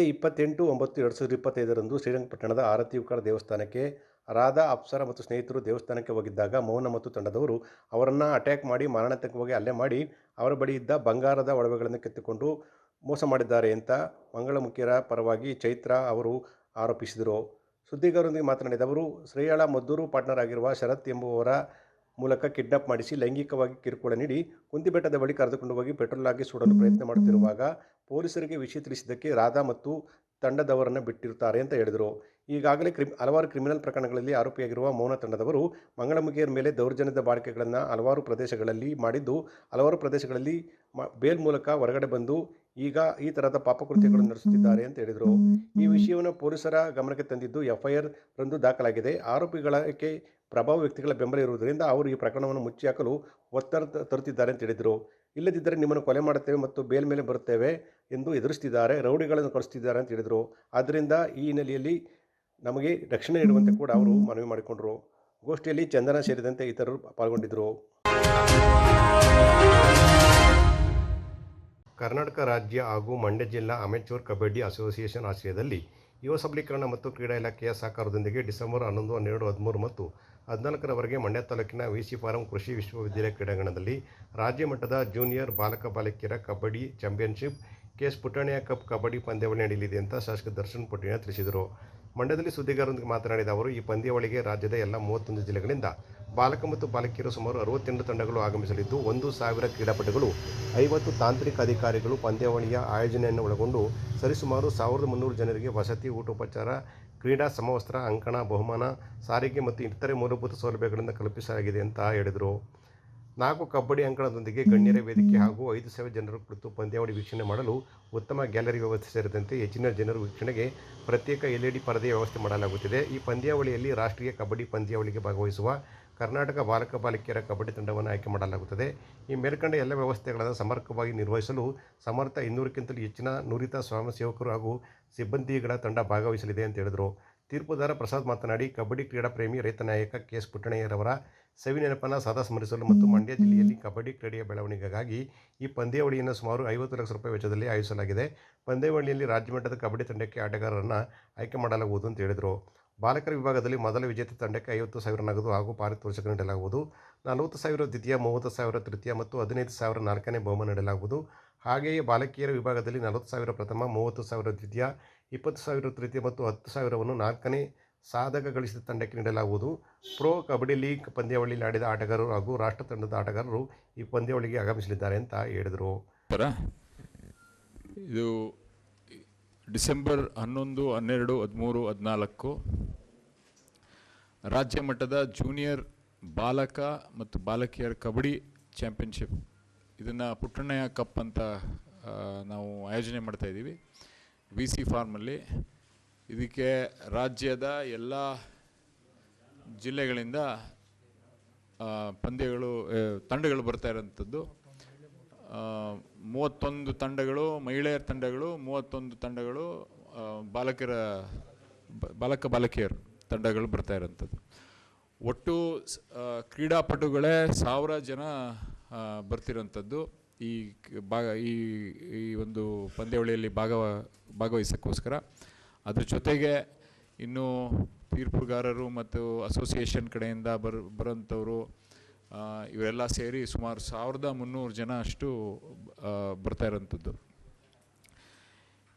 ಇದೇ ಇಪ್ಪತ್ತೆಂಟು, ಒಂಬತ್ತು, ಎರಡು ಸಾವಿರದ ಇಪ್ಪತ್ತೈದರಂದು ಶ್ರೀರಂಗಪಟ್ಟಣದ ಆರತಿ ಯುವಕರ ದೇವಸ್ಥಾನಕ್ಕೆ ರಾಧಾ, ಅಪ್ಸರ ಮತ್ತು ಸ್ನೇಹಿತರು ದೇವಸ್ಥಾನಕ್ಕೆ ಹೋಗಿದ್ದಾಗ ಮೌನ ಮತ್ತು ತಂಡದವರು ಅವರನ್ನು ಅಟ್ಯಾಕ್ ಮಾಡಿ ಮಾರಣಾಂತಿಕವಾಗಿ ಹಲ್ಲೆ ಮಾಡಿ ಅವರ ಬಳಿ ಇದ್ದ ಬಂಗಾರದ ಒಡವೆಗಳನ್ನು ಕೆತ್ತಿಕೊಂಡು ಮೋಸ ಮಾಡಿದ್ದಾರೆ ಅಂತ ಮಂಗಳಮುಖಿಯರ ಪರವಾಗಿ ಚೈತ್ರ ಅವರು ಆರೋಪಿಸಿದರು. ಸುದ್ದಿಗಾರರೊಂದಿಗೆ ಮಾತನಾಡಿದ ಅವರು, ಶ್ರೇಯಾಳ ಮದ್ದೂರು ಪಾರ್ಟ್ನರ್ ಆಗಿರುವ ಶರತ್ ಎಂಬುವರ ಮೂಲಕ ಕಿಡ್ನಾಪ್ ಮಾಡಿಸಿ ಲೈಂಗಿಕವಾಗಿ ಕಿರುಕುಳ ನೀಡಿ ಕುಂದಿಬೆಟ್ಟದ ಬಳಿ ಕರೆದುಕೊಂಡು ಹೋಗಿ ಪೆಟ್ರೋಲ್ ಆಗಿ ಸುಡಲು ಪ್ರಯತ್ನ ಮಾಡುತ್ತಿರುವಾಗ ಪೊಲೀಸರಿಗೆ ವಿಷಯ ತಿಳಿಸಿದ್ದಕ್ಕೆ ರಾಧಾ ಮತ್ತು ತಂಡದವರನ್ನು ಬಿಟ್ಟಿರುತ್ತಾರೆ ಅಂತ ಹೇಳಿದರು. ಈಗಾಗಲೇ ಕ್ರಿಮ್, ಹಲವಾರು ಕ್ರಿಮಿನಲ್ ಪ್ರಕರಣಗಳಲ್ಲಿ ಆರೋಪಿಯಾಗಿರುವ ಮೌನ ತಂಡದವರು ಮಂಗಳಮುಖಿಯರ ಮೇಲೆ ದೌರ್ಜನ್ಯದ ಬಾಳಿಕೆಗಳನ್ನು ಹಲವಾರು ಪ್ರದೇಶಗಳಲ್ಲಿ ಮಾಡಿದ್ದು, ಹಲವಾರು ಪ್ರದೇಶಗಳಲ್ಲಿ ಬೇಲ್ ಮೂಲಕ ಹೊರಗಡೆ ಬಂದು ಈಗ ಈ ತರಹದ ಪಾಪಕೃತ್ಯಗಳನ್ನು ನಡೆಸುತ್ತಿದ್ದಾರೆ ಅಂತ ಹೇಳಿದರು. ಈ ವಿಷಯವನ್ನು ಪೊಲೀಸರ ಗಮನಕ್ಕೆ ತಂದಿದ್ದು ಎಫ್ಐಆರ್ ರಂದು ದಾಖಲಾಗಿದೆ. ಆರೋಪಿಗಳಕ್ಕೆ ಪ್ರಭಾವ ವ್ಯಕ್ತಿಗಳ ಬೆಂಬಲ ಇರುವುದರಿಂದ ಅವರು ಈ ಪ್ರಕರಣವನ್ನು ಮುಚ್ಚಿ ಹಾಕಲು ಒತ್ತಡ ತರುತ್ತಿದ್ದಾರೆ ಅಂತ ಹೇಳಿದರು. ಇಲ್ಲದಿದ್ದರೆ ನಿಮ್ಮನ್ನು ಕೊಲೆ ಮಾಡುತ್ತೇವೆ ಮತ್ತು ಬೇಲ್ ಮೇಲೆ ಬರುತ್ತೇವೆ ಎಂದು ಎದುರಿಸ್ತಿದ್ದಾರೆ ರೌಡಿಗಳನ್ನು ಕಳಿಸ್ತಿದ್ದಾರೆ ಅಂತ ಹೇಳಿದರು. ಆದ್ದರಿಂದ ಈ ಹಿನ್ನೆಲೆಯಲ್ಲಿ ನಮಗೆ ರಕ್ಷಣೆ ನೀಡುವಂತೆ ಕೂಡ ಅವರು ಮನವಿ ಮಾಡಿಕೊಂಡರು. ಗೋಷ್ಠಿಯಲ್ಲಿ ಚಂದನ ಸೇರಿದಂತೆ ಇತರರು ಪಾಲ್ಗೊಂಡಿದ್ದರು ಕರ್ನಾಟಕ ರಾಜ್ಯ ಹಾಗೂ ಮಂಡ್ಯ ಜಿಲ್ಲಾ ಅಮೆಚೂರ್ ಕಬಡ್ಡಿ ಅಸೋಸಿಯೇಷನ್ ಆಶ್ರಯದಲ್ಲಿ ಯುವ ಸಬಲೀಕರಣ ಮತ್ತು ಕ್ರೀಡಾ ಇಲಾಖೆಯ ಸಹಕಾರದೊಂದಿಗೆ ಡಿಸೆಂಬರ್ ಹನ್ನೊಂದು ಹನ್ನೆರಡು ಹದಿಮೂರು ಮತ್ತು ಹದಿನಾಲ್ಕರವರೆಗೆ ಮಂಡ್ಯ ತಾಲೂಕಿನ ವಿಸಿ ಫಾರಂ ಕೃಷಿ ವಿಶ್ವವಿದ್ಯಾಲಯ ಕ್ರೀಡಾಂಗಣದಲ್ಲಿ ರಾಜ್ಯ ಮಟ್ಟದ ಜೂನಿಯರ್ ಬಾಲಕ ಬಾಲಕಿಯರ ಕಬಡ್ಡಿ ಚಾಂಪಿಯನ್ಶಿಪ್ ಕೆಎಸ್ ಪುಟಾಣಿಯ ಕಪ್ ಕಬಡ್ಡಿ ಪಂದ್ಯಾವಳಿ ನಡೆಯಲಿದೆ ಅಂತ ಶಾಸಕ ದರ್ಶನ್ ಪುಟ್ಟಣ ತಿಳಿಸಿದರು. ಮಂಡ್ಯದಲ್ಲಿ ಸುದ್ದಿಗಾರರೊಂದಿಗೆ ಮಾತನಾಡಿದ ಅವರು, ಈ ಪಂದ್ಯಾವಳಿಗೆ ರಾಜ್ಯದ ಎಲ್ಲ ಮೂವತ್ತೊಂದು ಜಿಲ್ಲೆಗಳಿಂದ ಬಾಲಕ ಮತ್ತು ಬಾಲಕಿಯರು ಸುಮಾರು ಅರವತ್ತೆಂಟು ತಂಡಗಳು ಆಗಮಿಸಲಿದ್ದು, ಒಂದು ಸಾವಿರ ಕ್ರೀಡಾಪಟುಗಳು, ಐವತ್ತು ತಾಂತ್ರಿಕ ಅಧಿಕಾರಿಗಳು ಪಂದ್ಯಾವಳಿಯ ಆಯೋಜನೆಯನ್ನು ಒಳಗೊಂಡು ಸರಿಸುಮಾರು ಸಾವಿರದ ಮುನ್ನೂರು ಜನರಿಗೆ ವಸತಿ, ಊಟೋಪಚಾರ ಕ್ರೀಡಾ ಸಮವಸ್ತ್ರ, ಅಂಕಣ, ಬಹುಮಾನ, ಸಾರಿಗೆ ಮತ್ತು ಇತರೆ ಮೂಲಭೂತ ಸೌಲಭ್ಯಗಳನ್ನು ಕಲ್ಪಿಸಲಾಗಿದೆ ಅಂತ ಹೇಳಿದರು. ನಾಲ್ಕು ಕಬಡ್ಡಿ ಅಂಕಣದೊಂದಿಗೆ ಗಣ್ಯರ ವೇದಿಕೆ ಹಾಗೂ ಐದು ಸಾವಿರ ಜನರು ಕುಳಿತು ಪಂದ್ಯಾವಳಿ ವೀಕ್ಷಣೆ ಮಾಡಲು ಉತ್ತಮ ಗ್ಯಾಲರಿ ವ್ಯವಸ್ಥೆ ಸೇರಿದಂತೆ ಹೆಚ್ಚಿನ ಜನರು ವೀಕ್ಷಣೆಗೆ ಪ್ರತ್ಯೇಕ ಎಲ್ ಇ ಡಿ ಪರದೆಯ ವ್ಯವಸ್ಥೆ ಮಾಡಲಾಗುತ್ತಿದೆ. ಈ ಪಂದ್ಯಾವಳಿಯಲ್ಲಿ ರಾಷ್ಟ್ರೀಯ ಕಬಡ್ಡಿ ಪಂದ್ಯಾವಳಿಗೆ ಭಾಗವಹಿಸುವ ಕರ್ನಾಟಕ ಬಾಲಕ ಬಾಲಕಿಯರ ಕಬಡ್ಡಿ ತಂಡವನ್ನು ಆಯ್ಕೆ ಮಾಡಲಾಗುತ್ತದೆ. ಈ ಮೇಲ್ಕಂಡ ಎಲ್ಲ ವ್ಯವಸ್ಥೆಗಳನ್ನು ಸಮರ್ಪಕವಾಗಿ ನಿರ್ವಹಿಸಲು ಸಮರ್ಥ ಇನ್ನೂರಕ್ಕಿಂತಲೂ ಹೆಚ್ಚಿನ ನುರಿತ ಸ್ವಯಂ ಸೇವಕರು ಹಾಗೂ ಸಿಬ್ಬಂದಿಗಳ ತಂಡ ಭಾಗವಹಿಸಲಿದೆ ಅಂತ ಹೇಳಿದರು. ತೀರ್ಪುದಾರ ಪ್ರಸಾದ್ ಮಾತನಾಡಿ, ಕಬಡ್ಡಿ ಕ್ರೀಡಾ ಪ್ರೇಮಿ ರೈತ ನಾಯಕ ಕೆ ಎಸ್ ಪುಟ್ಟಣಯ್ಯರವರ ಸವಿ ನೆನಪನ್ನು ಸದಾ ಸ್ಮರಿಸಲು ಮತ್ತು ಮಂಡ್ಯ ಜಿಲ್ಲೆಯಲ್ಲಿ ಕಬಡ್ಡಿ ಕ್ರೀಡೆಯ ಬೆಳವಣಿಗೆಗಾಗಿ ಈ ಪಂದ್ಯಾವಳಿಯನ್ನು ಸುಮಾರು ಐವತ್ತು ಲಕ್ಷ ರೂಪಾಯಿ ವೆಚ್ಚದಲ್ಲಿ ಆಯೋಜಿಸಲಾಗಿದೆ. ಪಂದ್ಯಾವಳಿಯಲ್ಲಿ ರಾಜ್ಯಮಟ್ಟದ ಕಬಡ್ಡಿ ತಂಡಕ್ಕೆ ಆಟಗಾರರನ್ನು ಆಯ್ಕೆ ಮಾಡಲಾಗುವುದು ಅಂತ ಹೇಳಿದರು. ಬಾಲಕರ ವಿಭಾಗದಲ್ಲಿ ಮೊದಲ ವಿಜೇತ ತಂಡಕ್ಕೆ ಐವತ್ತು ಸಾವಿರ ನಗದು ಹಾಗೂ ಪಾರಿತೋಷಕ ನೀಡಲಾಗುವುದು. ನಲವತ್ತು ಸಾವಿರ ದ್ವಿತೀಯ, ಮೂವತ್ತು ಸಾವಿರ ತೃತೀಯ ಮತ್ತು ಹದಿನೈದು ಸಾವಿರ ನಾಲ್ಕನೇ ಬಹುಮಾನ ನೀಡಲಾಗುವುದು. ಹಾಗೆಯೇ ಬಾಲಕಿಯರ ವಿಭಾಗದಲ್ಲಿ ನಲವತ್ತು ಸಾವಿರ ಪ್ರಥಮ, ಮೂವತ್ತು ಸಾವಿರ ದ್ವಿತೀಯ, ಇಪ್ಪತ್ತು ಸಾವಿರ ತೃತೀಯ ಮತ್ತು ಹತ್ತು ಸಾವಿರವನ್ನು ನಾಲ್ಕನೇ ಸಾಧಕ ಗಳಿಸಿದ ತಂಡಕ್ಕೆ ನೀಡಲಾಗುವುದು. ಪ್ರೋ ಕಬಡ್ಡಿ ಲೀಗ್ ಪಂದ್ಯಾವಳಿಯಲ್ಲಿ ಆಡಿದ ಆಟಗಾರರು ಹಾಗೂ ರಾಷ್ಟ್ರ ತಂಡದ ಆಟಗಾರರು ಈ ಪಂದ್ಯಾವಳಿಗೆ ಆಗಮಿಸಲಿದ್ದಾರೆ ಅಂತ ಹೇಳಿದರು. ಇದು ಡಿಸೆಂಬರ್ ಹನ್ನೊಂದು, ಹನ್ನೆರಡು, ಹದಿಮೂರು, ಹದಿನಾಲ್ಕು, ರಾಜ್ಯ ಮಟ್ಟದ ಜೂನಿಯರ್ ಬಾಲಕ ಮತ್ತು ಬಾಲಕಿಯರ ಕಬಡ್ಡಿ ಚಾಂಪಿಯನ್ಶಿಪ್. ಇದನ್ನು ಪುಟ್ಟಣ್ಣಯ್ಯ ಕಪ್ ಅಂತ ನಾವು ಆಯೋಜನೆ ಮಾಡ್ತಾಯಿದ್ದೀವಿ ವಿ ಸಿ ಫಾರ್ಮಲ್ಲಿ. ಇದಕ್ಕೆ ರಾಜ್ಯದ ಎಲ್ಲ ಜಿಲ್ಲೆಗಳಿಂದ ಪಂದ್ಯಗಳು ತಂಡಗಳು ಬರ್ತಾ ಇರೋಂಥದ್ದು. ಮೂವತ್ತೊಂದು ತಂಡಗಳು, ಮಹಿಳೆಯರ ತಂಡಗಳು, ಮೂವತ್ತೊಂದು ತಂಡಗಳು ಬಾಲಕರ ಬಾಲಕ ಬಾಲಕಿಯರು ತಂಡಗಳು ಬರ್ತಾ ಇರೋಂಥದ್ದು. ಒಟ್ಟು ಕ್ರೀಡಾಪಟುಗಳೇ ಸಾವಿರ ಜನ ಬರ್ತಿರೋಂಥದ್ದು. ಈ ಭಾಗ, ಈ ಈ ಒಂದು ಪಂದ್ಯಾವಳಿಯಲ್ಲಿ ಭಾಗವ, ಭಾಗವಹಿಸೋಕ್ಕೋಸ್ಕರ. ಅದ್ರ ಜೊತೆಗೆ ಇನ್ನು ತೀರ್ಪುಗಾರರು ಮತ್ತು ಅಸೋಸಿಯೇಷನ್ ಕಡೆಯಿಂದ ಬರ್ ಬರೋಂಥವ್ರು ಇವರೆಲ್ಲ ಸೇರಿ ಸುಮಾರು ಸಾವಿರದ ಮುನ್ನೂರು ಜನ ಅಷ್ಟು ಬರ್ತಾ ಇರೋಂಥದ್ದು.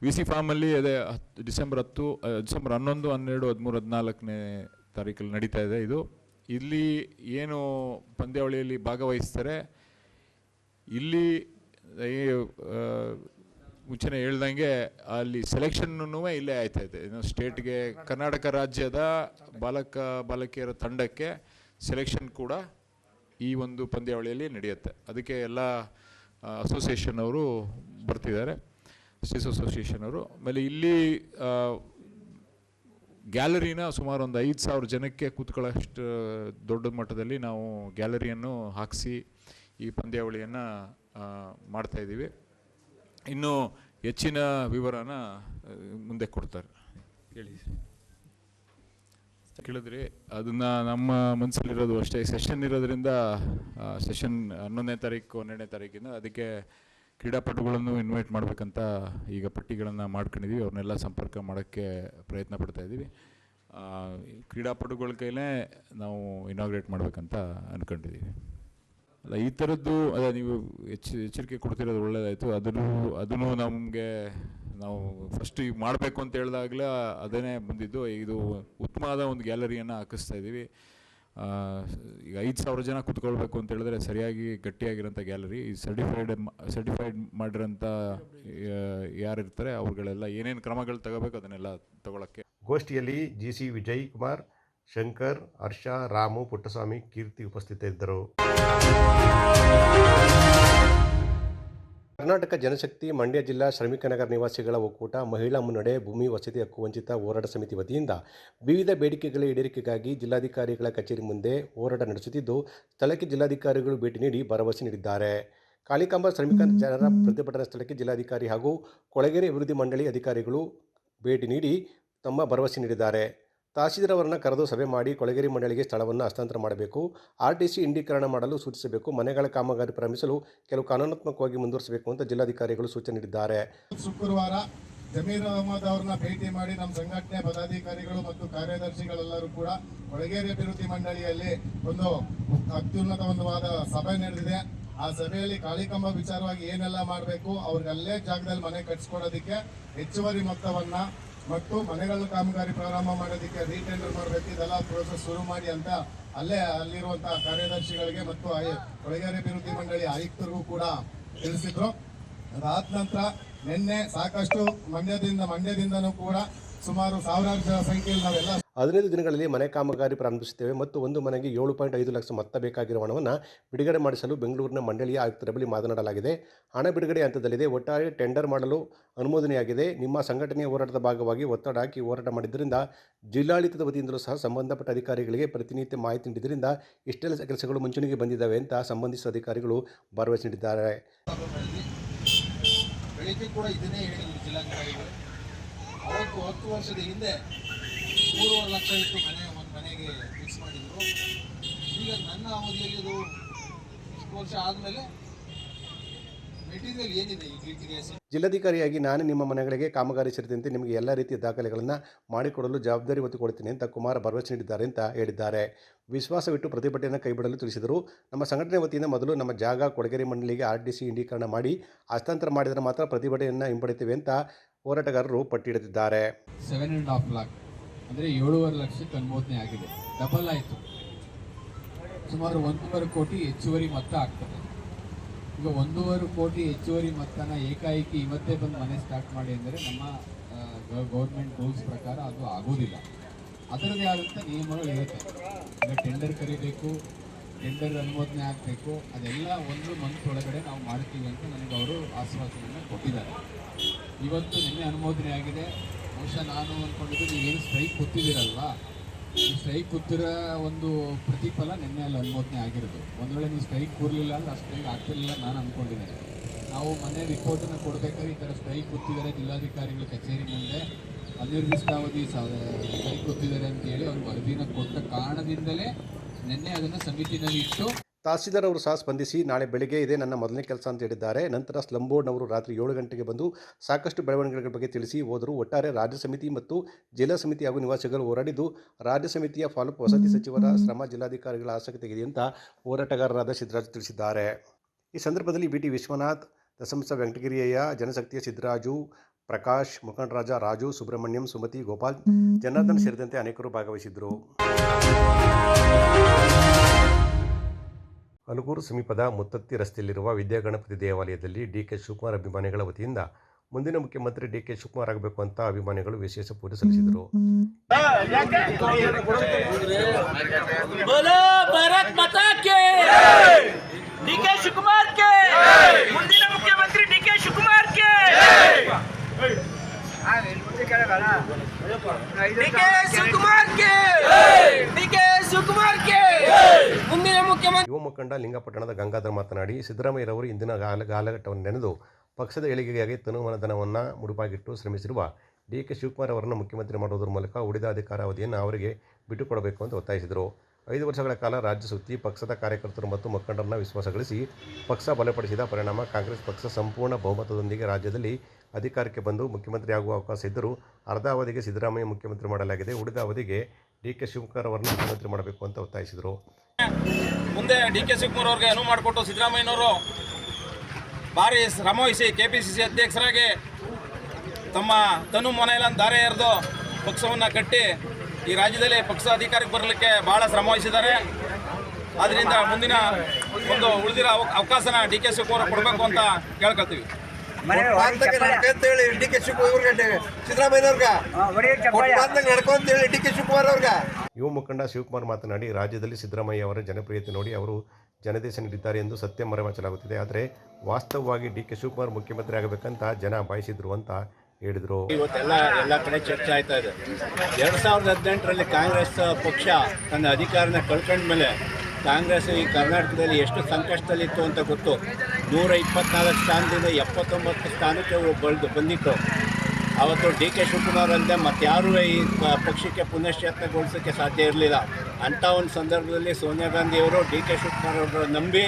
ವಿ ಸಿ ಫಾರ್ಮಲ್ಲಿ ಅದೇ ಹತ್ತು ಡಿಸೆಂಬರ್ ಹತ್ತು ಡಿಸೆಂಬರ್ ಹನ್ನೊಂದು ಹನ್ನೆರಡು ಹದಿಮೂರು ಹದಿನಾಲ್ಕನೇ ತಾರೀಕಲ್ಲಿ ನಡೀತಾ ಇದೆ ಇದು. ಇಲ್ಲಿ ಏನು ಪಂದ್ಯಾವಳಿಯಲ್ಲಿ ಭಾಗವಹಿಸ್ತಾರೆ. ಇಲ್ಲಿ ಈ, ಮುಂಚೆನೇ ಹೇಳ್ದಂಗೆ ಅಲ್ಲಿ ಸೆಲೆಕ್ಷನ್ನೂ ಇಲ್ಲೇ ಆಯ್ತಾ ಇದೆ. ಇನ್ನು ಸ್ಟೇಟ್ಗೆ ಕರ್ನಾಟಕ ರಾಜ್ಯದ ಬಾಲಕ ಬಾಲಕಿಯರ ತಂಡಕ್ಕೆ ಸೆಲೆಕ್ಷನ್ ಕೂಡ ಈ ಒಂದು ಪಂದ್ಯಾವಳಿಯಲ್ಲಿ ನಡೆಯುತ್ತೆ. ಅದಕ್ಕೆ ಎಲ್ಲ ಅಸೋಸಿಯೇಷನ್ ಅವರು ಬರ್ತಿದ್ದಾರೆ. ಸ್ಟೀಸ್ ಅಸೋಸಿಯೇಷನ್ ಅವರು. ಆಮೇಲೆ ಇಲ್ಲಿ ಗ್ಯಾಲರಿನ ಸುಮಾರು ಒಂದು ಐದು ಸಾವಿರ ಜನಕ್ಕೆ ಕೂತ್ಕೊಳ್ಳೋಷ್ಟು ದೊಡ್ಡ ಮಟ್ಟದಲ್ಲಿ ನಾವು ಗ್ಯಾಲರಿಯನ್ನು ಹಾಕಿಸಿ ಈ ಪಂದ್ಯಾವಳಿಯನ್ನು ಮಾಡ್ತಾಯಿದ್ದೀವಿ ಇನ್ನು ಹೆಚ್ಚಿನ ವಿವರನ ಮುಂದೆ ಕೊಡ್ತಾರೆ. ಹೇಳಿ ಕೇಳಿದ್ರಿ ಅದನ್ನ ನಮ್ಮ ಮನಸ್ಸಲ್ಲಿರೋದು ಅಷ್ಟೇ. ಸೆಷನ್ ಇರೋದ್ರಿಂದ ಸೆಷನ್ ಹನ್ನೊಂದನೇ ತಾರೀಕು, ಹನ್ನೆರಡನೇ ತಾರೀಕಿಂದ ಅದಕ್ಕೆ ಕ್ರೀಡಾಪಟುಗಳನ್ನು ಇನ್ವೈಟ್ ಮಾಡಬೇಕಂತ ಈಗ ಪಟ್ಟಿಗಳನ್ನು ಮಾಡ್ಕೊಂಡಿದ್ದೀವಿ ಅವ್ರನ್ನೆಲ್ಲ ಸಂಪರ್ಕ ಮಾಡೋಕ್ಕೆ ಪ್ರಯತ್ನ ಪಡ್ತಾ ಇದ್ದೀವಿ. ಕ್ರೀಡಾಪಟುಗಳ ಕೈಲೇ ನಾವು ಇನಾಗ್ರೇಟ್ ಮಾಡಬೇಕಂತ ಅಂದ್ಕೊಂಡಿದ್ದೀವಿ ಅಲ್ಲ, ಈ ಥರದ್ದು ಅದೇ ನೀವು ಎಚ್ಚ, ಎಚ್ಚರಿಕೆ ಕೊಡ್ತಿರೋದು ಒಳ್ಳೆಯದಾಯಿತು ಅದನ್ನು ಅದನ್ನು ನಮಗೆ ನಾವು ಫಸ್ಟ್ ಈಗ ಮಾಡಬೇಕು ಅಂತ ಹೇಳಿದಾಗಲೇ ಅದನ್ನೇ ಬಂದಿದ್ದು. ಇದು ಉತ್ತಮವಾದ ಒಂದು ಗ್ಯಾಲರಿಯನ್ನು ಹಾಕಿಸ್ತಾ ಇದ್ದೀವಿ ಈಗ ಐದು ಸಾವಿರ ಜನ ಕುತ್ಕೊಳ್ಬೇಕು ಅಂತ ಹೇಳಿದ್ರೆ ಸರಿಯಾಗಿ ಗಟ್ಟಿಯಾಗಿರೋಂಥ ಗ್ಯಾಲರಿ. ಈ ಸರ್ಟಿಫೈಡ್ ಸರ್ಟಿಫೈಡ್ ಮಾಡಿರೋಂಥ ಯಾರಿರ್ತಾರೆ ಅವ್ರುಗಳೆಲ್ಲ ಏನೇನು ಕ್ರಮಗಳು ತಗೋಬೇಕು ಅದನ್ನೆಲ್ಲ ತಗೊಳಕ್ಕೆ. ಗೋಷ್ಠಿಯಲ್ಲಿ ಜಿ ಸಿ ವಿಜಯ್ ಕುಮಾರ್ ಶಂಕರ್, ಹರ್ಷ, ರಾಮು, ಪುಟ್ಟಸ್ವಾಮಿ, ಕೀರ್ತಿ ಉಪಸ್ಥಿತರಿದ್ದರು. ಕರ್ನಾಟಕ ಜನಶಕ್ತಿ ಮಂಡ್ಯ ಜಿಲ್ಲಾ ಶ್ರಮಿಕ ನಗರ ನಿವಾಸಿಗಳ ಒಕ್ಕೂಟ ಮಹಿಳಾ ಮುನ್ನಡೆ ಭೂಮಿ ವಸತಿ ಹಕ್ಕು ವಂಚಿತ ಹೋರಾಟ ಸಮಿತಿ ವತಿಯಿಂದ ವಿವಿಧ ಬೇಡಿಕೆಗಳ ಈಡೇರಿಕೆಗಾಗಿ ಜಿಲ್ಲಾಧಿಕಾರಿಗಳ ಕಚೇರಿ ಮುಂದೆ ಹೋರಾಟ ನಡೆಸುತ್ತಿದ್ದು ಸ್ಥಳಕ್ಕೆ ಜಿಲ್ಲಾಧಿಕಾರಿಗಳು ಭೇಟಿ ನೀಡಿ ಭರವಸೆ ನೀಡಿದ್ದಾರೆ. ಕಾಳಿಕಾಂಬ ಶ್ರಮಿಕ ಜನರ ಪ್ರತಿಭಟನಾ ಸ್ಥಳಕ್ಕೆ ಜಿಲ್ಲಾಧಿಕಾರಿ ಹಾಗೂ ಕೊಳಗೆರೆ ಅಭಿವೃದ್ಧಿ ಮಂಡಳಿ ಅಧಿಕಾರಿಗಳು ಭೇಟಿ ನೀಡಿ ತಮ್ಮ ಭರವಸೆ ನೀಡಿದ್ದಾರೆ. ತಹಸೀಲ್ದಾರ್ ಅವರನ್ನು ಕರೆದು ಸಭೆ ಮಾಡಿ ಕೊಳಗೇರಿ ಮಂಡಳಿಗೆ ಸ್ಥಳವನ್ನು ಹಸ್ತಾಂತರ ಮಾಡಬೇಕು. ಆರ್ ಟಿ ಇಂಡೀಕರಣ ಮಾಡಲು ಸೂಚಿಸಬೇಕು. ಮನೆಗಳ ಕಾಮಗಾರಿ ಪ್ರಾರಂಭಿಸಲು ಕೆಲವು ಕಾನೂನಾತ್ಮಕವಾಗಿ ಮುಂದುವರಿಸಬೇಕು ಅಂತ ಜಿಲ್ಲಾಧಿಕಾರಿಗಳು ಸೂಚನೆ ನೀಡಿದ್ದಾರೆ. ಶುಕ್ರವಾರ ಜಮೀರ್ ಅಹಮದ್ ಅವ್ರನ್ನ ಭೇಟಿ ಮಾಡಿ ನಮ್ಮ ಸಂಘಟನೆ ಪದಾಧಿಕಾರಿಗಳು ಮತ್ತು ಕಾರ್ಯದರ್ಶಿಗಳೆಲ್ಲರೂ ಕೂಡ ಕೊಳಗೇರಿ ಅಭಿವೃದ್ಧಿ ಮಂಡಳಿಯಲ್ಲಿ ಒಂದು ಅತ್ಯುನ್ನತ ಒಂದು ಸಭೆ ನಡೆದಿದೆ. ಆ ಸಭೆಯಲ್ಲಿ ಕಾಳಿಕಂಬ ವಿಚಾರವಾಗಿ ಏನೆಲ್ಲ ಮಾಡಬೇಕು ಅವ್ರಿಗೆ ಅಲ್ಲೇ ಜಾಗದಲ್ಲಿ ಮನೆ ಕಟ್ಸ್ಕೊಡೋದಕ್ಕೆ ಹೆಚ್ಚುವರಿ ಮೊತ್ತವನ್ನ ಮತ್ತು ಮನೆಗಳ ಕಾಮಗಾರಿ ಪ್ರಾರಂಭ ಮಾಡೋದಕ್ಕೆ ರೀಟೆಂಡರ್ ಮಾಡಬೇಕು ಇದೆಲ್ಲ ಪ್ರೋಸೆಸ್ ಶುರು ಮಾಡಿ ಅಂತ ಅಲ್ಲೇ ಅಲ್ಲಿರುವಂತಹ ಕಾರ್ಯದರ್ಶಿಗಳಿಗೆ ಮತ್ತು ಕೊಳಗೇರಿ ಅಭಿವೃದ್ಧಿ ಮಂಡಳಿ ಆಯುಕ್ತರಿಗೂ ಕೂಡ ತಿಳಿಸಿದ್ರು. ಅದಾದ ನಂತರ ನಿನ್ನೆ ಸಾಕಷ್ಟು ಮಂಡ್ಯದಿಂದ ಮಂಡ್ಯದಿಂದನೂ ಕೂಡ ಸುಮಾರು ಸಾವಿರಾರು ಜನ ಸಂಖ್ಯೆಯಲ್ಲಿ ನಾವೆಲ್ಲ ಹದಿನೈದು ದಿನಗಳಲ್ಲಿ ಮನೆ ಕಾಮಗಾರಿ ಪ್ರಾರಂಭಿಸುತ್ತೇವೆ ಮತ್ತು ಒಂದು ಮನೆಗೆ ಏಳು ಪಾಯಿಂಟ್ ಐದು ಲಕ್ಷ ಮೊತ್ತ ಬೇಕಾಗಿರುವ ಹಣವನ್ನು ಬಿಡುಗಡೆ ಮಾಡಿಸಲು ಬೆಂಗಳೂರಿನ ಮಂಡಳಿಯ ಆಯುಕ್ತರ ಬಳಿ ಮಾತನಾಡಲಾಗಿದೆ. ಹಣ ಬಿಡುಗಡೆ ಹಂತದಲ್ಲಿದೆ. ಒಟ್ಟಾರೆ ಟೆಂಡರ್ ಮಾಡಲು ಅನುಮೋದನೆಯಾಗಿದೆ. ನಿಮ್ಮ ಸಂಘಟನೆಯ ಹೋರಾಟದ ಭಾಗವಾಗಿ ಒತ್ತಡ ಹಾಕಿ ಹೋರಾಟ ಮಾಡಿದ್ದರಿಂದ ಜಿಲ್ಲಾಡಳಿತದ ವತಿಯಿಂದಲೂ ಸಹ ಸಂಬಂಧಪಟ್ಟ ಅಧಿಕಾರಿಗಳಿಗೆ ಪ್ರತಿನಿತ್ಯ ಮಾಹಿತಿ ನೀಡಿದ್ದರಿಂದ ಇಷ್ಟೆಲ್ಲ ಕೆಲಸಗಳು ಮುಂಚೂಣಿಗೆ ಬಂದಿದ್ದಾವೆ ಅಂತ ಸಂಬಂಧಿಸಿದ ಅಧಿಕಾರಿಗಳು ಭರವಸೆ ನೀಡಿದ್ದಾರೆ. ಕೂಡ ಹತ್ತು ವರ್ಷದ ಹಿಂದೆ ಮೂರುವರೆ ಲಕ್ಷ ಇಟ್ಟು ಮನೆ ಒಂದು ಮನೆಗೆ ಫಿಕ್ಸ್ ಮಾಡಿದ್ರು. ಈಗ ನನ್ನ ಅವಧಿಯಲ್ಲಿ ಇದು ಇಷ್ಟು ವರ್ಷ ಆದಮೇಲೆ ಮೆಟೀರಿಯಲ್ ಏನಿದೆ ಈ ಇಟ್ಟಿಗೆ ಜಿಲ್ಲಾಧಿಕಾರಿಯಾಗಿ ನಾನು ನಿಮ್ಮ ಮನೆಗಳಿಗೆ ಕಾಮಗಾರಿ ಸೇರಿದಂತೆ ನಿಮಗೆ ಎಲ್ಲ ರೀತಿಯ ದಾಖಲೆಗಳನ್ನು ಮಾಡಿಕೊಡಲು ಜವಾಬ್ದಾರಿ ಹೊತ್ತುಕೊಳ್ತೀನಿ ಅಂತ ಕುಮಾರ್ ಭರವಸೆ ನೀಡಿದ್ದಾರೆ ಅಂತ ಹೇಳಿದ್ದಾರೆ. ವಿಶ್ವಾಸವಿಟ್ಟು ಪ್ರತಿಭಟನೆ ಕೈಬಿಡಲು ತಿಳಿಸಿದರು. ನಮ್ಮ ಸಂಘಟನೆ ವತಿಯಿಂದ ಮೊದಲು ನಮ್ಮ ಜಾಗ ಕೊಡಗೇರಿ ಮಂಡಳಿಗೆ ಆರ್ ಡಿ ಸಿ ಇಂಡೀಕರಣ ಮಾಡಿ ಹಸ್ತಾಂತರ ಮಾಡಿದರೆ ಮಾತ್ರ ಪ್ರತಿಭಟನೆಯನ್ನು ಹಿಂಪಡಿತೇವೆ ಅಂತ ಹೋರಾಟಗಾರರು ಪಟ್ಟಿಡಿದ್ದಾರೆ ಸೆವೆನ್ ಆ್ಯಂಡ್ ಹಾಫ್ ಲಾಕ್ ಅಂದರೆ ಏಳುವರೆ ಲಕ್ಷಕ್ಕೆ ಅನುಮೋದನೆ ಆಗಿದೆ. ಡಬಲ್ ಆಯಿತು. ಸುಮಾರು ಒಂದೂವರೆ ಕೋಟಿ ಹೆಚ್ಚುವರಿ ಮೊತ್ತ ಆಗ್ತದೆ. ಈಗ ಒಂದೂವರೆ ಕೋಟಿ ಹೆಚ್ಚುವರಿ ಮೊತ್ತನ ಏಕಾಏಕಿ ಇವತ್ತೇ ಬಂದು ಮನೆ ಸ್ಟಾರ್ಟ್ ಮಾಡಿ ಅಂದರೆ ನಮ್ಮ ಗೌರ್ಮೆಂಟ್ ರೂಲ್ಸ್ ಪ್ರಕಾರ ಅದು ಆಗೋದಿಲ್ಲ ಅದರದೇ ಆದಂಥ ನಿಯಮಗಳು ಇರುತ್ತೆ. ಈಗ ಟೆಂಡರ್ ಕರಿಬೇಕು ಟೆಂಡರ್ ಅನುಮೋದನೆ ಆಗಬೇಕು, ಅದೆಲ್ಲ ಒಂದು ಮಂತ್ ಒಳಗಡೆ ನಾವು ಮಾಡ್ತೀವಿ ಅಂತ ನನಗೆ ಅವರು ಆಶ್ವಾಸನೆಯನ್ನು ಕೊಟ್ಟಿದ್ದಾರೆ. ಇವತ್ತು ನಿನ್ನೆ ಅನುಮೋದನೆ ಆಗಿದೆ. ಬಹುಶಃ ನಾನು ಅಂದ್ಕೊಂಡಿದ್ದು ನೀವೇನು ಸ್ಟ್ರೈಕ್ ಕೂತಿದ್ದೀರಲ್ವ? ಈ ಸ್ಟ್ರೈಕ್ ಕೂತಿರೋ ಒಂದು ಪ್ರತಿಫಲ ನಿನ್ನೆ ಅಲ್ಲಿ ಅನುಮೋದನೆ ಆಗಿರೋದು. ಒಂದು ವೇಳೆ ನೀವು ಸ್ಟ್ರೈಕ್ ಕೂರಲಿಲ್ಲ ಅಂದ್ರೆ ಆ ಸ್ಟ್ರೈಕ್ ಆಗ್ತಿರ್ಲಿಲ್ಲ ನಾನು ಅಂದ್ಕೊಂಡಿದ್ದೇನೆ ನಾವು ಮನೆ ರಿಪೋರ್ಟನ್ನು ಕೊಡಬೇಕಾದ್ರೆ ಈ ಥರ ಸ್ಟ್ರೈಕ್ ಕೂತಿದ್ದಾರೆ ಜಿಲ್ಲಾಧಿಕಾರಿಗಳ ಕಚೇರಿ ಮುಂದೆ. ಅನಿರ್ದಿಷ್ಟಾವಧಿ ಸ್ಟ್ರೈಕ್ ಕೂತಿದ್ದಾರೆ ಅಂತೇಳಿ ಅವ್ರಿಗೆ ವರದಿನ ಕೊಟ್ಟ ಕಾರಣದಿಂದಲೇ ನಿನ್ನೆ ಅದನ್ನು ಸಮಿತಿನಲ್ಲಿ ಇಟ್ಟು ತಹಸೀಲ್ದಾರ್ ಅವರು ಸಹ ಸ್ಪಂದಿಸಿ ನಾಳೆ ಬೆಳಿಗ್ಗೆ ಇದೇ ನನ್ನ ಮೊದಲನೇ ಕೆಲಸ ಅಂತ ಹೇಳಿದ್ದಾರೆ. ನಂತರ ಸ್ಲಂ ಬೋರ್ಡ್ನವರು ರಾತ್ರಿ ಏಳು ಗಂಟೆಗೆ ಬಂದು ಸಾಕಷ್ಟು ಬೆಳವಣಿಗೆಗಳ ಬಗ್ಗೆ ತಿಳಿಸಿ ಹೋದರು. ಒಟ್ಟಾರೆ ರಾಜ್ಯ ಸಮಿತಿ ಮತ್ತು ಜಿಲ್ಲಾ ಸಮಿತಿ ಹಾಗೂ ನಿವಾಸಿಗಳು ಹೋರಾಡಿದ್ದು ರಾಜ್ಯ ಸಮಿತಿಯ ಫಾಲೋಪ್ ವಸತಿ ಸಚಿವರ ಶ್ರಮ ಜಿಲ್ಲಾಧಿಕಾರಿಗಳ ಆಸಕ್ತಿ ಇದೆ ಅಂತ ಹೋರಾಟಗಾರರಾದ ಸಿದ್ದರಾಜು ತಿಳಿಸಿದ್ದಾರೆ. ಈ ಸಂದರ್ಭದಲ್ಲಿ ಬಿ ಟಿ ವಿಶ್ವನಾಥ್ ದಸಂಸ ವೆಂಕಟಗಿರಿಯ ಜನಶಕ್ತಿಯ ಸಿದ್ದರಾಜು ಪ್ರಕಾಶ್ ಮುಖಂಡರಾಜ ರಾಜು ಸುಬ್ರಹ್ಮಣ್ಯಂ ಸುಮತಿ ಗೋಪಾಲ್ ಜನಾರ್ದನ್ ಸೇರಿದಂತೆ ಅನೇಕರು ಭಾಗವಹಿಸಿದ್ದರು. ಅಲಗೂರು ಸಮೀಪದ ಮುತ್ತತ್ತಿ ರಸ್ತೆಯಲ್ಲಿರುವ ವಿದ್ಯಾಗಣಪತಿ ದೇವಾಲಯದಲ್ಲಿ ಡಿ ಕೆ ಶಿವಕುಮಾರ್ ಅಭಿಮಾನಿಗಳ ವತಿಯಿಂದ ಮುಂದಿನ ಮುಖ್ಯಮಂತ್ರಿ ಡಿ ಕೆ ಶಿವಕುಮಾರ್ ಆಗಬೇಕು ಅಂತ ಅಭಿಮಾನಿಗಳು ವಿಶೇಷ ಪೂಜೆ ಸಲ್ಲಿಸಿದರು. बोलो ಮುಂದಿನ ಮುಖ್ಯಮಂತ್ರಿ ಯುವ ಮುಖಂಡ ಲಿಂಗಪಟ್ಟಣದ ಗಂಗಾಧರ್ ಮಾತನಾಡಿ, ಸಿದ್ದರಾಮಯ್ಯರವರು ಇಂದಿನ ಗಾಲ ನೆನೆದು ಪಕ್ಷದ ಏಳಿಗೆಗಾಗಿ ತನುಮನಧನವನ್ನು ಮುಡುಪಾಗಿಟ್ಟು ಶ್ರಮಿಸಿರುವ ಡಿ ಕೆ ಶಿವಕುಮಾರ್ ಅವರನ್ನು ಮುಖ್ಯಮಂತ್ರಿ ಮಾಡುವುದರ ಮೂಲಕ ಉಳಿದ ಅಧಿಕಾರಾವಧಿಯನ್ನು ಅವರಿಗೆ ಬಿಟ್ಟುಕೊಡಬೇಕು ಅಂತ ಒತ್ತಾಯಿಸಿದರು. ಐದು ವರ್ಷಗಳ ಕಾಲ ರಾಜ್ಯ ಸುತ್ತಿ ಪಕ್ಷದ ಕಾರ್ಯಕರ್ತರು ಮತ್ತು ಮುಖಂಡರನ್ನು ವಿಶ್ವಾಸ ಗಳಿಸಿ ಪಕ್ಷ ಬಲಪಡಿಸಿದ ಪರಿಣಾಮ ಕಾಂಗ್ರೆಸ್ ಪಕ್ಷ ಸಂಪೂರ್ಣ ಬಹುಮತದೊಂದಿಗೆ ರಾಜ್ಯದಲ್ಲಿ ಅಧಿಕಾರಕ್ಕೆ ಬಂದು ಮುಖ್ಯಮಂತ್ರಿ ಆಗುವ ಅವಕಾಶ ಇದ್ದರೂ ಅರ್ಧ ಅವಧಿಗೆ ಸಿದ್ದರಾಮಯ್ಯ ಮುಖ್ಯಮಂತ್ರಿ ಮಾಡಲಾಗಿದೆ. ಉಳಿದ ಅವಧಿಗೆ ಡಿ ಕೆ ಶಿವಕುಮಾರ್ ಅವರನ್ನು ಮುಖ್ಯಮಂತ್ರಿ ಮಾಡಬೇಕು ಅಂತ ಒತ್ತಾಯಿಸಿದರು. ಮುಂದೆ ಡಿ ಕೆ ಶಿವಕುಮಾರ್ ಅವ್ರಿಗೆ ಅನುವು ಮಾಡಿಕೊಟ್ಟು ಸಿದ್ದರಾಮಯ್ಯನವರು ಭಾರಿ ಶ್ರಮವಹಿಸಿ ಕೆ ಪಿ ಸಿ ಸಿ ಅಧ್ಯಕ್ಷರಾಗಿ ತಮ್ಮ ತನು ಮನೆಯಲ್ಲೊಂದು ದಾರೆ ಎರೆದು ಪಕ್ಷವನ್ನು ಕಟ್ಟಿ ಈ ರಾಜ್ಯದಲ್ಲಿ ಪಕ್ಷ ಅಧಿಕಾರಕ್ಕೆ ಬರಲಿಕ್ಕೆ ಭಾಳ ಶ್ರಮವಹಿಸಿದ್ದಾರೆ ಆದ್ದರಿಂದ ಮುಂದಿನ ಒಂದು ಉಳಿದಿರೋ ಅವ ಅವಕಾಶನ ಡಿ ಕೆ ಶಿವಕುಮಾರ್ ಕೊಡಬೇಕು ಅಂತ ಕೇಳ್ಕೊಳ್ತೀವಿ. ಡಿ ಕೆ ಶಿವಕುಮಾರ್ ನಡ್ಕೊಂತೇಳಿ ಡಿ ಕೆ ಶಿವಕುಮಾರ್ ಅವ್ರಿಗೆ ಯುವ ಮುಖಂಡ ಶಿವಕುಮಾರ್ ಮಾತನಾಡಿ ರಾಜ್ಯದಲ್ಲಿ ಸಿದ್ದರಾಮಯ್ಯ ಅವರ ಜನಪ್ರಿಯತೆ ನೋಡಿ ಅವರು ಜನದೇಶ ನೀಡಿದ್ದಾರೆ ಎಂದು ಸತ್ಯ ಮರೆಮಾಚಲಾಗುತ್ತಿದೆ. ಆದರೆ ವಾಸ್ತವವಾಗಿ ಡಿ ಕೆ ಶಿವಕುಮಾರ್ ಮುಖ್ಯಮಂತ್ರಿ ಆಗಬೇಕಂತ ಜನ ಬಯಸಿದ್ರು ಅಂತ ಹೇಳಿದ್ರು. ಇವತ್ತೆಲ್ಲ ಎಲ್ಲ ಕಡೆ ಚರ್ಚೆ ಆಯ್ತಾ ಇದೆ. ಎರಡ್ ಸಾವಿರದ ಹದಿನೆಂಟರಲ್ಲಿ ಕಾಂಗ್ರೆಸ್ ಪಕ್ಷ ತನ್ನ ಅಧಿಕಾರನ ಕಳ್ಕೊಂಡ್ಮೇಲೆ ಕಾಂಗ್ರೆಸ್ ಈ ಕರ್ನಾಟಕದಲ್ಲಿ ಎಷ್ಟು ಸಂಕಷ್ಟದಲ್ಲಿತ್ತು ಅಂತ ಗೊತ್ತು. ನೂರ ಇಪ್ಪತ್ನಾಲ್ಕು ಸ್ಥಾನದಿಂದ ಎಪ್ಪತ್ತೊಂಬತ್ತು ಸ್ಥಾನಕ್ಕೆ ಬೆಳೆದು ಬಂದಿತ್ತು. ಅವತ್ತು ಡಿ ಕೆ ಶಿವಕುಮಾರ್ ಅಲ್ಲದೆ ಮತ್ತಾರೂ ಈ ಪಕ್ಷಕ್ಕೆ ಪುನಶ್ಚೇತನಗೊಳಿಸೋಕ್ಕೆ ಸಾಧ್ಯ ಇರಲಿಲ್ಲ. ಅಂಥ ಒಂದು ಸಂದರ್ಭದಲ್ಲಿ ಸೋನಿಯಾ ಗಾಂಧಿಯವರು ಡಿ ಕೆ ಶಿವಕುಮಾರ್ ಅವರ ನಂಬಿ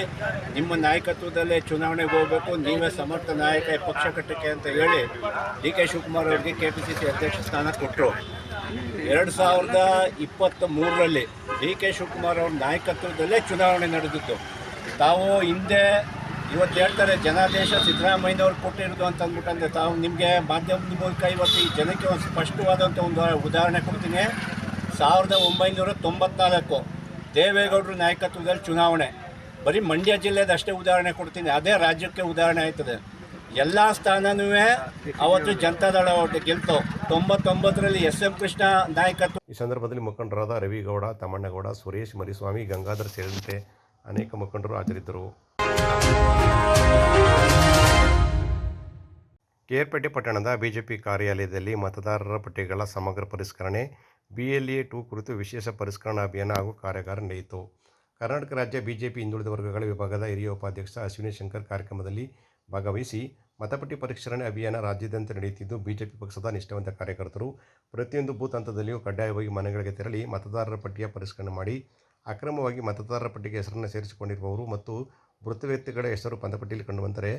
ನಿಮ್ಮ ನಾಯಕತ್ವದಲ್ಲೇ ಚುನಾವಣೆಗೆ ಹೋಗಬೇಕು, ನೀವೇ ಸಮರ್ಥ ನಾಯಕ ಪಕ್ಷ ಕಟ್ಟಕ್ಕೆ ಅಂತ ಹೇಳಿ ಡಿ ಕೆ ಶಿವಕುಮಾರ್ ಅವರಿಗೆ ಕೆ ಪಿ ಸಿ ಸಿ ಅಧ್ಯಕ್ಷ ಸ್ಥಾನ ಕೊಟ್ಟರು ಎರಡು ಸಾವಿರದ ಇಪ್ಪತ್ತ ಮೂರರಲ್ಲಿ ಡಿ ಕೆ ಶಿವಕುಮಾರ್ ಅವ್ರ ನಾಯಕತ್ವದಲ್ಲೇ ಚುನಾವಣೆ ನಡೆದಿತ್ತು. ತಾವು ಹಿಂದೆ ಇವತ್ತು ಹೇಳ್ತಾರೆ, ಜನಾದೇಶ ಸಿದ್ದರಾಮಯ್ಯನವ್ರು ಕೊಟ್ಟಿರೋದು ಅಂತ ಅಂದ್ಬಿಟ್ಟು ಅಂದರೆ ತಾವು ನಿಮಗೆ ಮಾಧ್ಯಮದ ಮೂಲಕ ಇವತ್ತು ಈ ಜನಕ್ಕೆ ಒಂದು ಸ್ಪಷ್ಟವಾದಂಥ ಒಂದು ಉದಾಹರಣೆ ಕೊಡ್ತೀನಿ. ಸಾವಿರದ ಒಂಬೈನೂರ ತೊಂಬತ್ನಾಲ್ಕು ದೇವೇಗೌಡರ ನಾಯಕತ್ವದಲ್ಲಿ ಚುನಾವಣೆ. ಬರೀ ಮಂಡ್ಯ ಜಿಲ್ಲೆದ ಅಷ್ಟೇ ಉದಾಹರಣೆ ಕೊಡ್ತೀನಿ, ಅದೇ ರಾಜ್ಯಕ್ಕೆ ಉದಾಹರಣೆ ಆಯ್ತದೆ. ಎಲ್ಲ ಸ್ಥಾನನೂ ಅವತ್ತು ಜನತಾದಳ ಒಟ್ಟು ಗೆಲ್ತು. ತೊಂಬತ್ತೊಂಬತ್ತರಲ್ಲಿ ಎಸ್ ಎಂ ಕೃಷ್ಣ ನಾಯಕತ್ವ ಈ ಸಂದರ್ಭದಲ್ಲಿ ಮುಖಂಡರಾದ ರವಿಗೌಡ, ತಮ್ಮಣ್ಣಗೌಡ, ಸುರೇಶ್, ಮರಿಸ್ವಾಮಿ, ಗಂಗಾಧರ್ ಸೇರಿದಂತೆ ಅನೇಕ ಮುಖಂಡರು ಹಾಜರಿದ್ದರು. ಕೇರ್ಪೇಟೆ ಪಟ್ಟಣದ ಬಿಜೆಪಿ ಕಾರ್ಯಾಲಯದಲ್ಲಿ ಮತದಾರರ ಪಟ್ಟಿಗಳ ಸಮಗ್ರ ಪರಿಷ್ಕರಣೆ, ಬಿಎಲ್ಎ ಟು ಕುರಿತು ವಿಶೇಷ ಪರಿಷ್ಕರಣಾ ಅಭಿಯಾನ ಹಾಗೂ ಕಾರ್ಯಾಗಾರ ನಡೆಯಿತು. ಕರ್ನಾಟಕ ರಾಜ್ಯ ಬಿಜೆಪಿ ಹಿಂದುಳಿದ ವರ್ಗಗಳ ವಿಭಾಗದ ಹಿರಿಯ ಉಪಾಧ್ಯಕ್ಷ ಅಶ್ವಿನಿ ಶಂಕರ್ ಕಾರ್ಯಕ್ರಮದಲ್ಲಿ ಭಾಗವಹಿಸಿ ಮತಪಟ್ಟಿ ಪರಿಷ್ಕರಣೆ ಅಭಿಯಾನ ರಾಜ್ಯಾದ್ಯಂತ ನಡೆಯುತ್ತಿದ್ದು, ಬಿಜೆಪಿ ಪಕ್ಷದ ನಿಷ್ಠಾವಂತ ಕಾರ್ಯಕರ್ತರು ಪ್ರತಿಯೊಂದು ಬೂತ್ ಹಂತದಲ್ಲಿಯೂ ಕಡ್ಡಾಯವಾಗಿ ಮನೆಗಳಿಗೆ ತೆರಳಿ ಮತದಾರರ ಪಟ್ಟಿಯ ಪರಿಷ್ಕರಣೆ ಮಾಡಿ ಅಕ್ರಮವಾಗಿ ಮತದಾರರ ಪಟ್ಟಿಗೆ ಹೆಸರನ್ನು ಸೇರಿಸಿಕೊಂಡಿರುವವರು ಮತ್ತು ಮೃತ ವ್ಯಕ್ತಿಗಳ ಹೆಸರು ಪಂದಪಟ್ಟಿಯಲ್ಲಿ ಕಂಡುಬಂದರೆ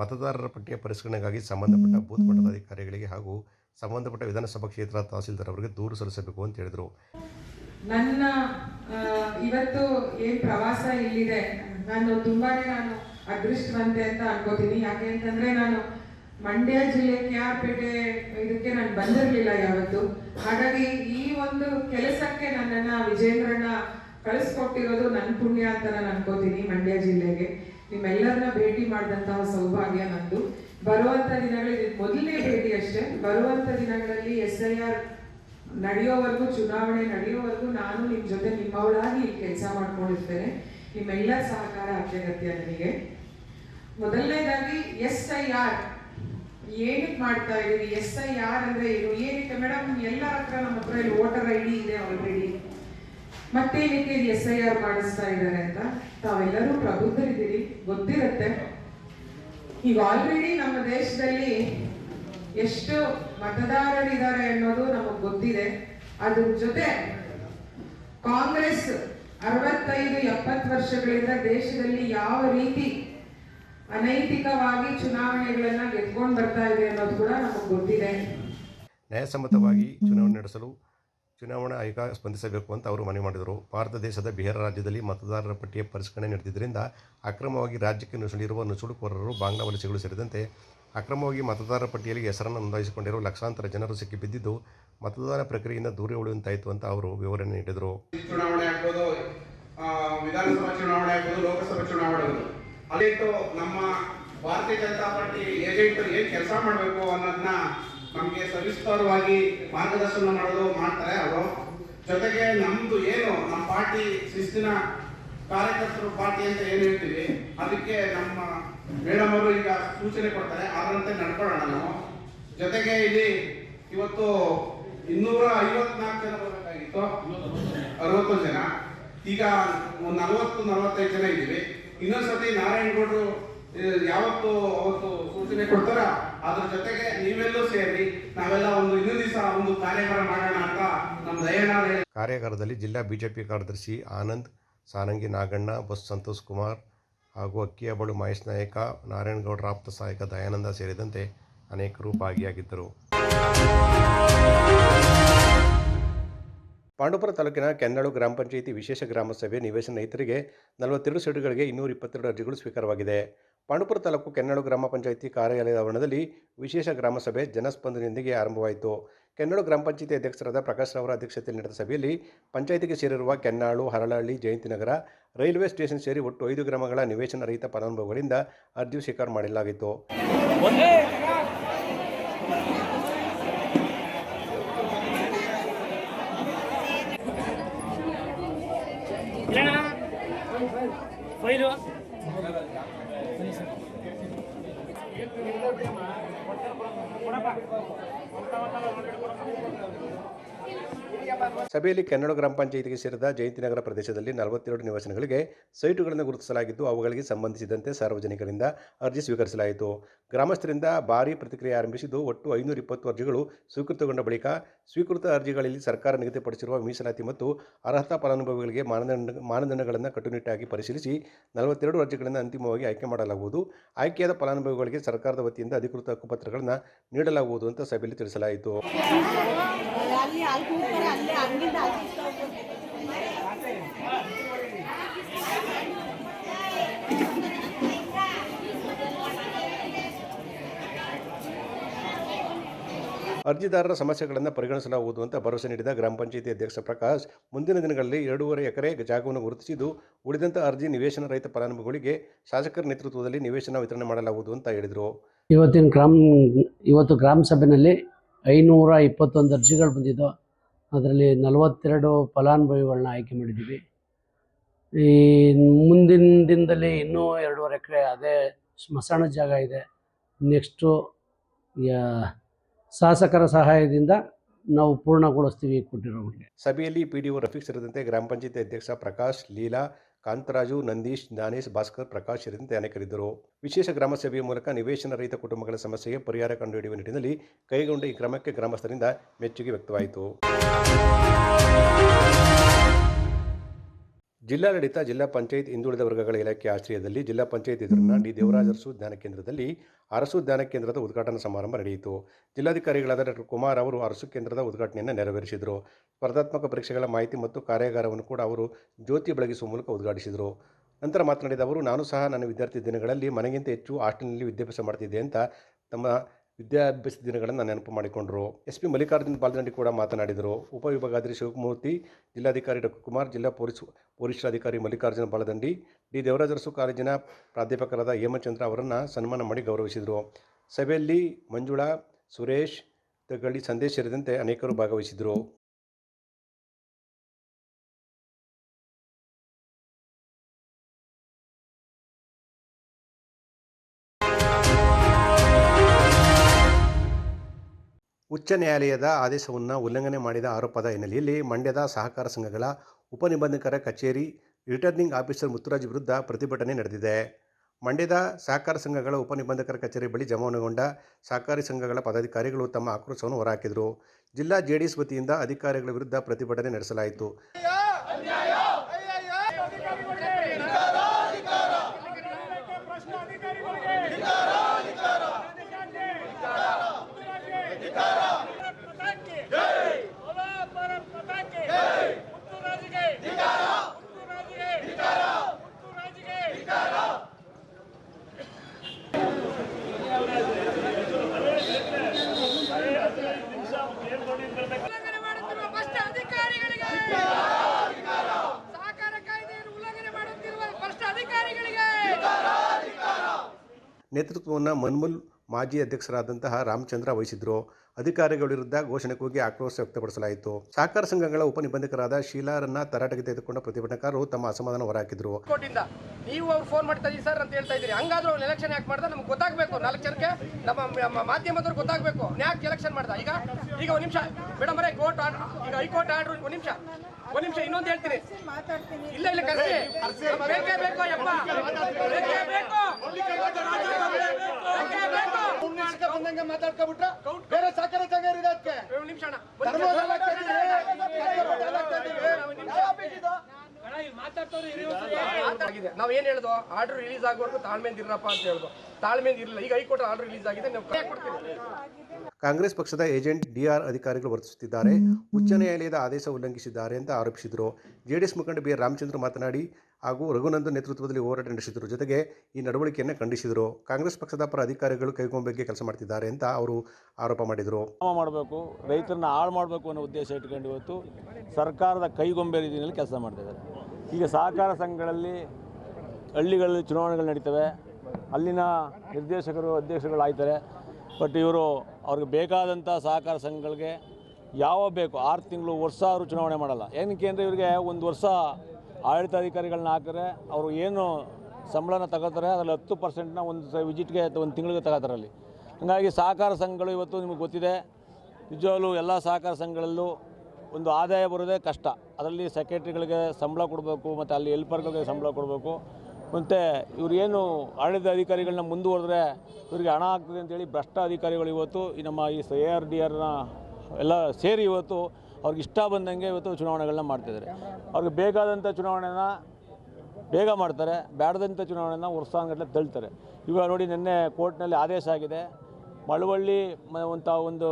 ಮತದಾರರ ಪಟ್ಟಿಯ ಪರಿಷ್ಕರಣೆಗಾಗಿ ಸಂಬಂಧಪಟ್ಟ ಬೂತ್ ಮಟ್ಟದ ಅಧಿಕಾರಿಗಳಿಗೆ ಹಾಗೂ ಸಂಬಂಧಪಟ್ಟ ವಿಧಾನಸಭಾ ಕ್ಷೇತ್ರ ತಹಸೀಲ್ದಾರ್ ಅವರಿಗೆ ದೂರು ಸಲ್ಲಿಸಬೇಕು ಅಂತ ಹೇಳಿದರು. ನನ್ನ ಇವತ್ತು ಏನು ಪ್ರವಾಸ ಇಲ್ಲಿದೆ, ನಾನು ತುಂಬಾನೇ ನಾನು ಅದೃಷ್ಟವಂತೆ ಅಂತ ಅನ್ಕೋತೀನಿ. ಯಾಕೆ ಅಂತಂದ್ರೆ ನಾನು ಮಂಡ್ಯ ಜಿಲ್ಲೆ ಕೆ ಆರ್ ಪೇಟೆ ಇದಕ್ಕೆ ನಾನು ಬಂದಿರಲಿಲ್ಲ ಯಾವತ್ತು. ಹಾಗಾಗಿ ಈ ಒಂದು ಕೆಲಸಕ್ಕೆ ನನ್ನನ್ನು ವಿಜೇಂದ್ರಣ್ಣ ಕಳಿಸ್ಕೊಟ್ಟಿರೋದು ನನ್ನ ಪುಣ್ಯ ಅಂತ ನಾನು ಅನ್ಕೋತೀನಿ ಮಂಡ್ಯ ಜಿಲ್ಲೆಗೆ. ನಿಮ್ಮೆಲ್ಲರನ್ನ ಭೇಟಿ ಮಾಡಿದಂತಹ ಸೌಭಾಗ್ಯ ನಂದು. ಬರುವಂತ ದಿನಗಳಲ್ಲಿ ಮೊದಲನೇ ಭೇಟಿ ಅಷ್ಟೇ. ಬರುವಂತ ದಿನಗಳಲ್ಲಿ ಎಸ್ ಐ ಆರ್ ನಡೆಯೋವರೆಗೂ, ಚುನಾವಣೆ ನಡೆಯೋವರೆಗೂ ನಾನು ನಿಮ್ಮ ಜೊತೆ ನಿಮ್ಮವಳಾಗಿ ಕೆಲಸ ಮಾಡ್ಕೊಂಡಿರ್ತೇನೆ. ನಿಮ್ಮೆಲ್ಲ ಸಹಕಾರ ಅತ್ಯಗತ್ಯ ನನಗೆ. ಮೊದಲನೇದಾಗಿ, ಎಸ್ ಐ ಆರ್. ಏನಕ್ಕೆ ಮಾಡ್ತಾ ಇದೀವಿ ಎಸ್ ಐ ಆರ್ ಅಂದ್ರೆ ಏನು? ಏನಕ್ಕೆ ಮೇಡಮ್ ಎಲ್ಲರ ಹತ್ರ ನಮ್ಮ ಹತ್ರ ಇಲ್ಲಿ ವೋಟರ್ ಐ ಡಿ ಇದೆ ಆಲ್ರೆಡಿ ಮತ್ತೇನಕ್ಕೆ ಎಸ್ ಐ ಆರ್ ಮಾಡಿಸ್ತಾ ಇದ್ದಾರೆ ಅಂತ ತಾವೆಲ್ಲರೂ ಪ್ರಬುದ್ಧರಿದ್ದೀರಿ. ಗೊತ್ತಿರುತ್ತೆ. ಈಗ ಆಲ್ರೆಡಿ ನಮ್ಮ ದೇಶದಲ್ಲಿ ಎಷ್ಟು ಮತದಾರರಿದ್ದಾರೆ ಅನ್ನೋದು ನಮಗೆ ಗೊತ್ತಿದೆ. ಅದ್ರ ಜೊತೆ ಕಾಂಗ್ರೆಸ್ ಅರವತ್ತೈದು, ಎಪ್ಪತ್ತು ವರ್ಷಗಳಿಂದ ದೇಶದಲ್ಲಿ ಯಾವ ರೀತಿ ಅನೈತಿಕವಾಗಿ ಚುನಾವಣೆಗಳನ್ನ ಗೆದ್ಕೊಂಡು ಬರ್ತಾ ಇದೆ ಅನ್ನೋದು ಕೂಡ ನಮಗೆ ಗೊತ್ತಿದೆ. ನ್ಯಾಯಸಮ್ಮತವಾಗಿ ಚುನಾವಣೆ ನಡೆಸಲು ಚುನಾವಣಾ ಆಯೋಗ ಸ್ಪಂದಿಸಬೇಕು ಅಂತ ಅವರು ಮನವಿ ಮಾಡಿದರು. ಭಾರತ ದೇಶದ ಬಿಹಾರ ರಾಜ್ಯದಲ್ಲಿ ಮತದಾರರ ಪಟ್ಟಿಯ ಪರಿಷ್ಕರಣೆ ನಡೆದಿದ್ದರಿಂದ ಅಕ್ರಮವಾಗಿ ರಾಜ್ಯಕ್ಕೆ ನುಸುಳಿರುವ ನುಸುಳುಕೋರರು, ಬಾಂಗ್ಲಾ ವಲಸೆಗಳು ಸೇರಿದಂತೆ ಅಕ್ರಮವಾಗಿ ಮತದಾರರ ಪಟ್ಟಿಯಲ್ಲಿ ಹೆಸರನ್ನು ನೋಂದಾಯಿಸಿಕೊಂಡಿರುವ ಲಕ್ಷಾಂತರ ಜನರು ಸಿಕ್ಕಿಬಿದ್ದಿದ್ದು, ಮತದಾನ ಪ್ರಕ್ರಿಯೆಯಿಂದ ದೂರ ಉಳಿಯುವಂತಾಯಿತು ಅಂತ ಅವರು ವಿವರಣೆ ನೀಡಿದರು. ಚುನಾವಣೆ ಆಗ್ಬೋದು ವಿಧಾನಸಭಾ ಚುನಾವಣೆ ಆಗ್ಬೋದು, ಲೋಕಸಭಾ ಚುನಾವಣೆ ನಮ್ಮ ಭಾರತೀಯ ಜನತಾ ಪಾರ್ಟಿ ಏಜೆಂಟ್ ಏನು ಕೆಲಸ ಮಾಡಬೇಕು ಅನ್ನೋದನ್ನ ನಮಗೆ ಸವಿಸ್ತಾರವಾಗಿ ಮಾರ್ಗದರ್ಶನ ಮಾಡೋದು ಮಾಡ್ತಾರೆ ಅವರು. ಜೊತೆಗೆ ನಮ್ದು ಏನು ನಮ್ಮ ಪಾರ್ಟಿ, ಶಿಸ್ತಿನ ಕಾರ್ಯಕರ್ತರು ಪಾರ್ಟಿ ಅಂತ ಏನು ಹೇಳ್ತೀವಿ, ಅದಕ್ಕೆ ನಮ್ಮ ಮೇಡಮ್ ಅವರು ಈಗ ಸೂಚನೆ ಕೊಡ್ತಾರೆ ಅದರಂತೆ ನಡ್ಕೊಳ್ಳೋಣ ನಾವು. ಜೊತೆಗೆ ಇಲ್ಲಿ ಇವತ್ತು ಇನ್ನೂರ ಐವತ್ನಾಲ್ಕು ಜನ ಬರಬೇಕಾಗಿತ್ತು. ಅರವತ್ತು ಜನ. ಈಗ ನಲವತ್ತು, ನಲವತ್ತೈದು ಜನ ಇದ್ದೀವಿ. ಇನ್ನೊಂದ್ಸತಿ ನಾರಾಯಣಗೌಡರು ಯಾವತ್ತು ಅವತ್ತು ಸೂಚನೆ ಕೊಡ್ತಾರ, ಅದ್ರ ಜೊತೆಗೆ ನೀವೆಲ್ಲೂ ಸೇರಿ ನಾವೆಲ್ಲ ಒಂದು ಇನ್ನೊಂದು ದಿವಸ ಒಂದು ಕಾರ್ಯಕ್ರಮ ಮಾಡೋಣ ಅಂತ ನಮ್ಮ ಅವ್ರು ಕಾರ್ಯಾಗಾರದಲ್ಲಿ ಜಿಲ್ಲಾ ಬಿಜೆಪಿ ಕಾರ್ಯದರ್ಶಿ ಆನಂದ್ ಸಾನಂಗಿ ನಾಗಣ್ಣ, ಬಸ್ ಸಂತೋಷ್ ಕುಮಾರ್ ಹಾಗೂ ಅಕ್ಕಿಯಬಳು ಮಹೇಶ್ ನಾಯಕ ನಾರಾಯಣಗೌಡರ ರಾಪ್ತ ಸಹಾಯಕ ದಯಾನಂದ ಸೇರಿದಂತೆ ಅನೇಕರು ಭಾಗಿಯಾಗಿದ್ದರು. ಪಾಂಡುಪುರ ತಾಲೂಕಿನ ಕೆನ್ನಾಳು ಗ್ರಾಮ ಪಂಚಾಯಿತಿ ವಿಶೇಷ ಗ್ರಾಮ ಸಭೆ ನಿವೇಶನ ರೈತರಿಗೆ ನಲವತ್ತೆರಡು ಸೀಟುಗಳಿಗೆ ಇನ್ನೂರ ಇಪ್ಪತ್ತೆರಡು ಅರ್ಜಿಗಳು ಸ್ವೀಕಾರವಾಗಿದೆ. ಪಾಂಡುಪುರ ತಾಲೂಕು ಕೆನ್ನಡು ಗ್ರಾಮ ಪಂಚಾಯಿತಿ ಕಾರ್ಯಾಲಯದ ಆವರಣದಲ್ಲಿ ವಿಶೇಷ ಗ್ರಾಮ ಸಭೆ ಜನಸ್ಪಂದನೆಯೊಂದಿಗೆ ಆರಂಭವಾಯಿತು. ಕೆನ್ನಡು ಗ್ರಾಮ ಪಂಚಾಯಿತಿ ಅಧ್ಯಕ್ಷರಾದ ಪ್ರಕಾಶ್ ರವರ ಅಧ್ಯಕ್ಷತೆಯಲ್ಲಿ ನಡೆದ ಸಭೆಯಲ್ಲಿ ಪಂಚಾಯಿತಿಗೆ ಸೇರಿರುವ ಕೆನ್ನಾಳು, ಹರಳಹಳ್ಳಿ ಜಯಂತಿನಗರ ರೈಲ್ವೆ ಸ್ಟೇಷನ್ ಸೇರಿ ಒಟ್ಟು ಐದು ಗ್ರಾಮಗಳ ನಿವೇಶನ ರಹಿತ ಫಲಾನುಭವಿಗಳಿಂದ ಅರ್ಜಿ ಸ್ವೀಕಾರ ಮಾಡಲಾಗಿತ್ತು. ಸಭೆಯಲ್ಲಿ ಕನ್ನಡ ಗ್ರಾಮ ಪಂಚಾಯಿತಿಗೆ ಸೇರಿದ ಜಯಂತಿನಗರ ಪ್ರದೇಶದಲ್ಲಿ ನಲವತ್ತೆರಡು ನಿವಾಸಗಳಿಗೆ ಸೈಟುಗಳನ್ನು ಗುರುತಿಸಲಾಗಿದ್ದು, ಅವುಗಳಿಗೆ ಸಂಬಂಧಿಸಿದಂತೆ ಸಾರ್ವಜನಿಕರಿಂದ ಅರ್ಜಿ ಸ್ವೀಕರಿಸಲಾಯಿತು. ಗ್ರಾಮಸ್ಥರಿಂದ ಭಾರೀ ಪ್ರತಿಕ್ರಿಯೆ ಆರಂಭಿಸಿದ್ದು, ಒಟ್ಟು ಐನೂರ ಇಪ್ಪತ್ತು ಅರ್ಜಿಗಳು ಸ್ವೀಕೃತಗೊಂಡ ಬಳಿಕ ಸ್ವೀಕೃತ ಅರ್ಜಿಗಳಲ್ಲಿ ಸರ್ಕಾರ ನಿಗದಿಪಡಿಸಿರುವ ಮೀಸಲಾತಿ ಮತ್ತು ಅರ್ಹತಾ ಫಲಾನುಭವಿಗಳಿಗೆ ಮಾನದಂಡ, ಮಾನದಂಡಗಳನ್ನು ಕಟ್ಟುನಿಟ್ಟಾಗಿ ಪರಿಶೀಲಿಸಿ ನಲವತ್ತೆರಡು ಅರ್ಜಿಗಳನ್ನು ಅಂತಿಮವಾಗಿ ಆಯ್ಕೆ ಮಾಡಲಾಗುವುದು. ಆಯ್ಕೆಯಾದ ಫಲಾನುಭವಿಗಳಿಗೆ ಸರ್ಕಾರದ ವತಿಯಿಂದ ಅಧಿಕೃತ ಹಕ್ಕುಪತ್ರಗಳನ್ನು ನೀಡಲಾಗುವುದು ಅಂತ ಸಭೆಯಲ್ಲಿ ತಿಳಿಸಲಾಯಿತು. ಅರ್ಜಿದಾರರ ಸಮಸ್ಯೆಗಳನ್ನು ಪರಿಗಣಿಸಲಾಗುವುದು ಅಂತ ಭರವಸೆ ನೀಡಿದ ಗ್ರಾಮ ಪಂಚಾಯಿತಿ ಅಧ್ಯಕ್ಷ ಪ್ರಕಾಶ್, ಮುಂದಿನ ದಿನಗಳಲ್ಲಿ ಎರಡೂವರೆ ಎಕರೆ ಜಾಗವನ್ನು ಗುರುತಿಸಿದ್ದು ಉಳಿದಂಥ ಅರ್ಜಿ ನಿವೇಶನ ರೈತ ಫಲಾನುಭವಿಗಳಿಗೆ ಶಾಸಕರ ನೇತೃತ್ವದಲ್ಲಿ ನಿವೇಶನ ವಿತರಣೆ ಮಾಡಲಾಗುವುದು ಅಂತ ಹೇಳಿದರು. ಇವತ್ತಿನ ಗ್ರಾಮ, ಇವತ್ತು ಗ್ರಾಮ ಸಭೆಯಲ್ಲಿ ಐನೂರ ಇಪ್ಪತ್ತೊಂದು ಅರ್ಜಿಗಳು ಬಂದಿದ್ದು ಅದರಲ್ಲಿ ನಲವತ್ತೆರಡು ಫಲಾನುಭವಿಗಳನ್ನ ಆಯ್ಕೆ ಮಾಡಿದ್ದೀವಿ. ಈ ಮುಂದಿನ ದಿನದಲ್ಲಿ ಇನ್ನೂ ಎರಡೂವರೆ ಎಕರೆ ಅದೇ ಸ್ಮಶಾನ ಜಾಗ ಇದೆ. ನೆಕ್ಸ್ಟು ಶಾಸಕರ ಸಹಾಯದಿಂದ ನಾವು ಪೂರ್ಣಗೊಳಿಸ್ತೀವಿ ಕೊಟ್ಟಿರೋರಿಗೆ ಸಭೆಯಲ್ಲಿ ಪಿಡಿಒ ರಫೀಕ್ ಸೇರಿದಂತೆ ಗ್ರಾಮ ಪಂಚಾಯಿತಿ ಅಧ್ಯಕ್ಷ ಪ್ರಕಾಶ್, ಲೀಲಾ, ಕಾಂತರಾಜು, ನಂದೀಶ್ ದಾನೇಶ್ ಭಾಸ್ಕರ್, ಪ್ರಕಾಶ್ ಸೇರಿದಂತೆ ಅನೇಕರಿದ್ದರು. ವಿಶೇಷ ಗ್ರಾಮ ಸಭೆಯ ಮೂಲಕ ನಿವೇಶನ ರಹಿತ ಕುಟುಂಬಗಳ ಸಮಸ್ಯೆಗೆ ಪರಿಹಾರ ಕಂಡುಹಿಡಿಯುವ ನಿಟ್ಟಿನಲ್ಲಿ ಕೈಗೊಂಡ ಈ ಕ್ರಮಕ್ಕೆ ಗ್ರಾಮಸ್ಥರಿಂದ ಮೆಚ್ಚುಗೆ ವ್ಯಕ್ತವಾಯಿತು. ಜಿಲ್ಲಾಡಳಿತ, ಜಿಲ್ಲಾ ಪಂಚಾಯತ್ ಹಿಂದುಳಿದ ವರ್ಗಗಳ ಇಲಾಖೆ ಆಶ್ರಯದಲ್ಲಿ ಜಿಲ್ಲಾ ಪಂಚಾಯತ್ ಎದುರಿನ ಡಿ. ದೇವರಾಜ ಅರಸು ಧ್ಯಾನ ಕೇಂದ್ರದಲ್ಲಿ ಅರಸು ಜ್ಞಾನ ಕೇಂದ್ರದ ಉದ್ಘಾಟನಾ ಸಮಾರಂಭ ನಡೆಯಿತು. ಜಿಲ್ಲಾಧಿಕಾರಿಗಳಾದ ಡಾಕ್ಟರ್ ಕುಮಾರ್ ಅವರು ಅರಸು ಕೇಂದ್ರದ ಉದ್ಘಾಟನೆಯನ್ನು ನೆರವೇರಿಸಿದರು. ಸ್ಪರ್ಧಾತ್ಮಕ ಪರೀಕ್ಷೆಗಳ ಮಾಹಿತಿ ಮತ್ತು ಕಾರ್ಯಾಗಾರವನ್ನು ಕೂಡ ಅವರು ಜ್ಯೋತಿ ಬೆಳಗಿಸುವ ಮೂಲಕ ಉದ್ಘಾಟಿಸಿದರು. ನಂತರ ಮಾತನಾಡಿದ ಅವರು, ನಾನು ಸಹ ನನ್ನ ವಿದ್ಯಾರ್ಥಿ ದಿನಗಳಲ್ಲಿ ಮನೆಗಿಂತ ಹೆಚ್ಚು ಹಾಸ್ಟೆಲ್ನಲ್ಲಿ ವಿದ್ಯಾಭ್ಯಾಸ ಮಾಡ್ತಿದ್ದೆ ಅಂತ ತಮ್ಮ ವಿದ್ಯಾಭ್ಯಾಸ ದಿನಗಳನ್ನು ನೆನಪು ಮಾಡಿಕೊಂಡರು. ಎಸ್ ಪಿ ಮಲ್ಲಿಕಾರ್ಜುನ ಬಾಲದಂಡಿ ಕೂಡ ಮಾತನಾಡಿದರು. ಉಪವಿಭಾಗಾಧಿಕಾರಿ ಶಿವಮೂರ್ತಿ ಜಿಲ್ಲಾಧಿಕಾರಿ ಡಾಕ್ಟರ್ ಕುಮಾರ್, ಜಿಲ್ಲಾ ಪೊಲೀಸ್ ವರಿಷ್ಠಾಧಿಕಾರಿ ಮಲ್ಲಿಕಾರ್ಜುನ ಬಾಲದಂಡಿ, ಡಿ ದೇವರಾಜರಸು ಕಾಲೇಜಿನ ಪ್ರಾಧ್ಯಾಪಕರಾದ ಹೇಮಚಂದ್ರ ಅವರನ್ನು ಸನ್ಮಾನ ಮಾಡಿ ಗೌರವಿಸಿದರು. ಸಭೆಯಲ್ಲಿ ಮಂಜುಳಾ, ಸುರೇಶ್ ತಗಳಿ ಸಂದೇಶ್ ಸೇರಿದಂತೆ ಅನೇಕರು ಭಾಗವಹಿಸಿದರು. ಉಚ್ಚ ನ್ಯಾಯಾಲಯದ ಆದೇಶವನ್ನು ಉಲ್ಲಂಘನೆ ಮಾಡಿದ ಆರೋಪದ ಹಿನ್ನೆಲೆಯಲ್ಲಿ ಮಂಡ್ಯದ ಸಹಕಾರ ಸಂಘಗಳ ಉಪನಿಬಂಧಕರ ಕಚೇರಿ ರಿಟರ್ನಿಂಗ್ ಆಫೀಸರ್ ಮುತ್ತುರಾಜ್ ವಿರುದ್ಧ ಪ್ರತಿಭಟನೆ ನಡೆದಿದೆ. ಮಂಡ್ಯದ ಸಹಕಾರ ಸಂಘಗಳ ಉಪನಿಬಂಧಕರ ಕಚೇರಿ ಬಳಿ ಜಮಾವಣೆಗೊಂಡ ಸಹಕಾರಿ ಸಂಘಗಳ ಪದಾಧಿಕಾರಿಗಳು ತಮ್ಮ ಆಕ್ರೋಶವನ್ನು ಹೊರಹಾಕಿದರು. ಜಿಲ್ಲಾ ಜೆಡಿಎಸ್ ವತಿಯಿಂದ ಅಧಿಕಾರಿಗಳ ವಿರುದ್ಧ ಪ್ರತಿಭಟನೆ ನಡೆಸಲಾಯಿತು. ನೇತೃತ್ವವನ್ನು ಮನ್ಮುಲ್ ಮಾಜಿ ಅಧ್ಯಕ್ಷರಾದಂತಹ ರಾಮಚಂದ್ರ ವಹಿಸಿದ್ರು. ಅಧಿಕಾರಿಗಳ ವಿರುದ್ಧ ಘೋಷಣೆ ಕೂಗಿ ಆಕ್ರೋಶ ವ್ಯಕ್ತಪಡಿಸಲಾಯಿತು. ಸಹಕಾರ ಸಂಘಗಳ ಉಪನಿಬಂಧಕರಾದ ಶೀಲಾರನ್ನ ತರಾಟೆಗೆ ತೆಗೆದುಕೊಂಡ ಪ್ರತಿಭಟನಾಕಾರರು ತಮ್ಮ ಅಸಮಾಧಾನ ಹೊರಹಾಕಿದ್ರು. ನೀವು ಅವ್ರು ಫೋನ್ ಮಾಡ್ತಾ ಇದೀವಿ ಸರ್ ಅಂತ ಹೇಳ್ತಾ ಇದ್ದೀರಿ. ಹಂಗಾದ್ರೂ ಎಲೆಕ್ಷನ್ ಯಾಕೆ ಮಾಡ್ದ? ನಮ್ಗೆ ಗೊತ್ತಾಗಬೇಕು. ನಾಲ್ಕು ಜನಕ್ಕೆ ನಮ್ಮ ನಮ್ಮ ಮಾಧ್ಯಮದವ್ರು ಗೊತ್ತಾಗಬೇಕು. ಯಾಕೆ ಎಲೆಕ್ಷನ್ ಮಾಡ್ದ? ಈಗ ಈಗ ಒಂದು ನಿಮಿಷ. ಮೇಡಮ್ ಅವರೇ ಕೋರ್ಟ್ ಈಗ ಹೈಕೋರ್ಟ್ ಆರ್ಡರ್ ಒಂದು ನಿಮಿಷ. ಒಂದ್ ನಿಮಿಷ ಇನ್ನೊಂದು ಹೇಳ್ತೀನಿ ಇಲ್ಲ ಇಲ್ಲ ಕರ್ಸಿ ಬೇಕೇ ಬೇಕು ಯಪ್ಪ ಬೇಕೇ ಬೇಕು ಬಂದಂಗೆ ಮಾತಾಡ್ಕೊಬಿಟ್ರೆ ಬೇರೆ ಸಹಕಾರ ಸಂಘ ಇದೆ ಅದಕ್ಕೆ ಒಂದ್ ನಿಮಿಷ ನಾವ್ ಏನ್ ಹೇಳುದು ಆರ್ಡರ್ ರಿಲೀಸ್ ಆಗೋವರೆಗೂ ತಾಳ್ಮೆಯಿಂದ ಇರಪ್ಪ ಅಂತ ಹೇಳುದು ತಾಳ್ಮೆಯಿಂದ ಇರಲಿಲ್ಲ ಈಗ ಹೈಕೋರ್ಟ್ ಆರ್ಡರ್ ರಿಲೀಸ್ ಆಗಿದೆ ನಾವು ಕೊಡ್ತೀವಿ ಕಾಂಗ್ರೆಸ್ ಪಕ್ಷದ ಏಜೆಂಟ್ ಡಿಆರ್ ಅಧಿಕಾರಿಗಳು ವರ್ತಿಸುತ್ತಿದ್ದಾರೆ. ಉಚ್ಚ ನ್ಯಾಯಾಲಯದ ಆದೇಶ ಉಲ್ಲಂಘಿಸಿದ್ದಾರೆ ಅಂತ ಆರೋಪಿಸಿದರು. ಜೆಡಿಎಸ್ ಮುಖಂಡ ಬಿ. ಆರ್. ರಾಮಚಂದ್ರ ಮಾತನಾಡಿ ಹಾಗೂ ರಘುನಂದನ್ ನೇತೃತ್ವದಲ್ಲಿ ಹೋರಾಟ ನಡೆಸಿದರು. ಜೊತೆಗೆ ಈ ನಡವಳಿಕೆಯನ್ನು ಖಂಡಿಸಿದರು. ಕಾಂಗ್ರೆಸ್ ಪಕ್ಷದ ಪರ ಅಧಿಕಾರಿಗಳು ಕೈಗೊಂಬೆಗೆ ಕೆಲಸ ಮಾಡ್ತಿದ್ದಾರೆ ಅಂತ ಅವರು ಆರೋಪ ಮಾಡಿದರು. ಮಾಡಬೇಕು ರೈತರನ್ನ ಹಾಳು ಮಾಡಬೇಕು ಅನ್ನೋ ಉದ್ದೇಶ ಇಟ್ಕೊಂಡು ಇವತ್ತು ಸರ್ಕಾರದ ಕೈಗೊಂಬೆ ರೀತಿಯಲ್ಲಿ ಕೆಲಸ ಮಾಡ್ತಿದ್ದಾರೆ ಈಗ ಸಹಕಾರ ಸಂಘಗಳಲ್ಲಿ ಹಳ್ಳಿಗಳಲ್ಲಿ ಚುನಾವಣೆಗಳು ನಡೀತವೆ. ಅಲ್ಲಿನ ನಿರ್ದೇಶಕರು ಅಧ್ಯಕ್ಷರುಗಳು ಆಯ್ತಾರೆ ಬಟ್ ಇವರು ಅವ್ರಿಗೆ ಬೇಕಾದಂಥ ಸಹಕಾರ ಸಂಘಗಳಿಗೆ ಯಾವ ಬೇಕು, ಆರು ತಿಂಗಳು ವರ್ಷ ಅವರು ಚುನಾವಣೆ ಮಾಡಲ್ಲ. ಏನಕ್ಕೆ ಅಂದರೆ ಇವರಿಗೆ ಒಂದು ವರ್ಷ ಆಡಳಿತಾಧಿಕಾರಿಗಳನ್ನ ಹಾಕಿದ್ರೆ ಅವರು ಏನು ಸಂಬಳನ ತಗೋತಾರೆ, ಅದರಲ್ಲಿ ಹತ್ತು ಪರ್ಸೆಂಟ್ನ ಒಂದು ವಿಜಿಟ್ಗೆ ಒಂದು ತಿಂಗಳಿಗೆ ತಗೋತಾರೆ ಅಲ್ಲಿ. ಹಾಗಾಗಿ ಸಹಕಾರ ಸಂಘಗಳು ಇವತ್ತು ನಿಮಗೆ ಗೊತ್ತಿದೆ, ನಿಜವಾಗ್ಲೂ ಎಲ್ಲ ಸಹಕಾರ ಸಂಘಗಳಲ್ಲೂ ಒಂದು ಆದಾಯ ಬರೋದೇ ಕಷ್ಟ. ಅದರಲ್ಲಿ ಸೆಕ್ರೆಟ್ರಿಗಳಿಗೆ ಸಂಬಳ ಕೊಡಬೇಕು, ಮತ್ತು ಅಲ್ಲಿ ಹೆಲ್ಪರ್ಗಳಿಗೆ ಸಂಬಳ ಕೊಡಬೇಕು. ಮತ್ತು ಏನು ಆಡಳಿತ ಅಧಿಕಾರಿಗಳನ್ನ ಮುಂದುವರೆದ್ರೆ ಇವರಿಗೆ ಹಣ ಆಗ್ತದೆ ಅಂತೇಳಿ ಭ್ರಷ್ಟ ಅಧಿಕಾರಿಗಳು ಇವತ್ತು ನಮ್ಮ ಈ ಎ ಆರ್ ಡಿ ಆರ್ನ ಎಲ್ಲ ಸೇರಿ ಇವತ್ತು ಅವ್ರಿಗೆ ಇಷ್ಟ ಬಂದಂಗೆ ಇವತ್ತು ಚುನಾವಣೆಗಳನ್ನ ಮಾಡ್ತಿದ್ದಾರೆ. ಅವ್ರಿಗೆ ಬೇಕಾದಂಥ ಚುನಾವಣೆನ ಬೇಗ ಮಾಡ್ತಾರೆ ಬೇಡದಂಥ ಚುನಾವಣೆನ ವರ್ಷಾನ್ಗಟ್ಟಲೆ ತಳ್ತಾರೆ. ಇವಾಗ ನೋಡಿ ನಿನ್ನೆ ಕೋರ್ಟ್ನಲ್ಲಿ ಆದೇಶ ಆಗಿದೆ, ಮಳವಳ್ಳಿ ಅಂತ ಒಂದು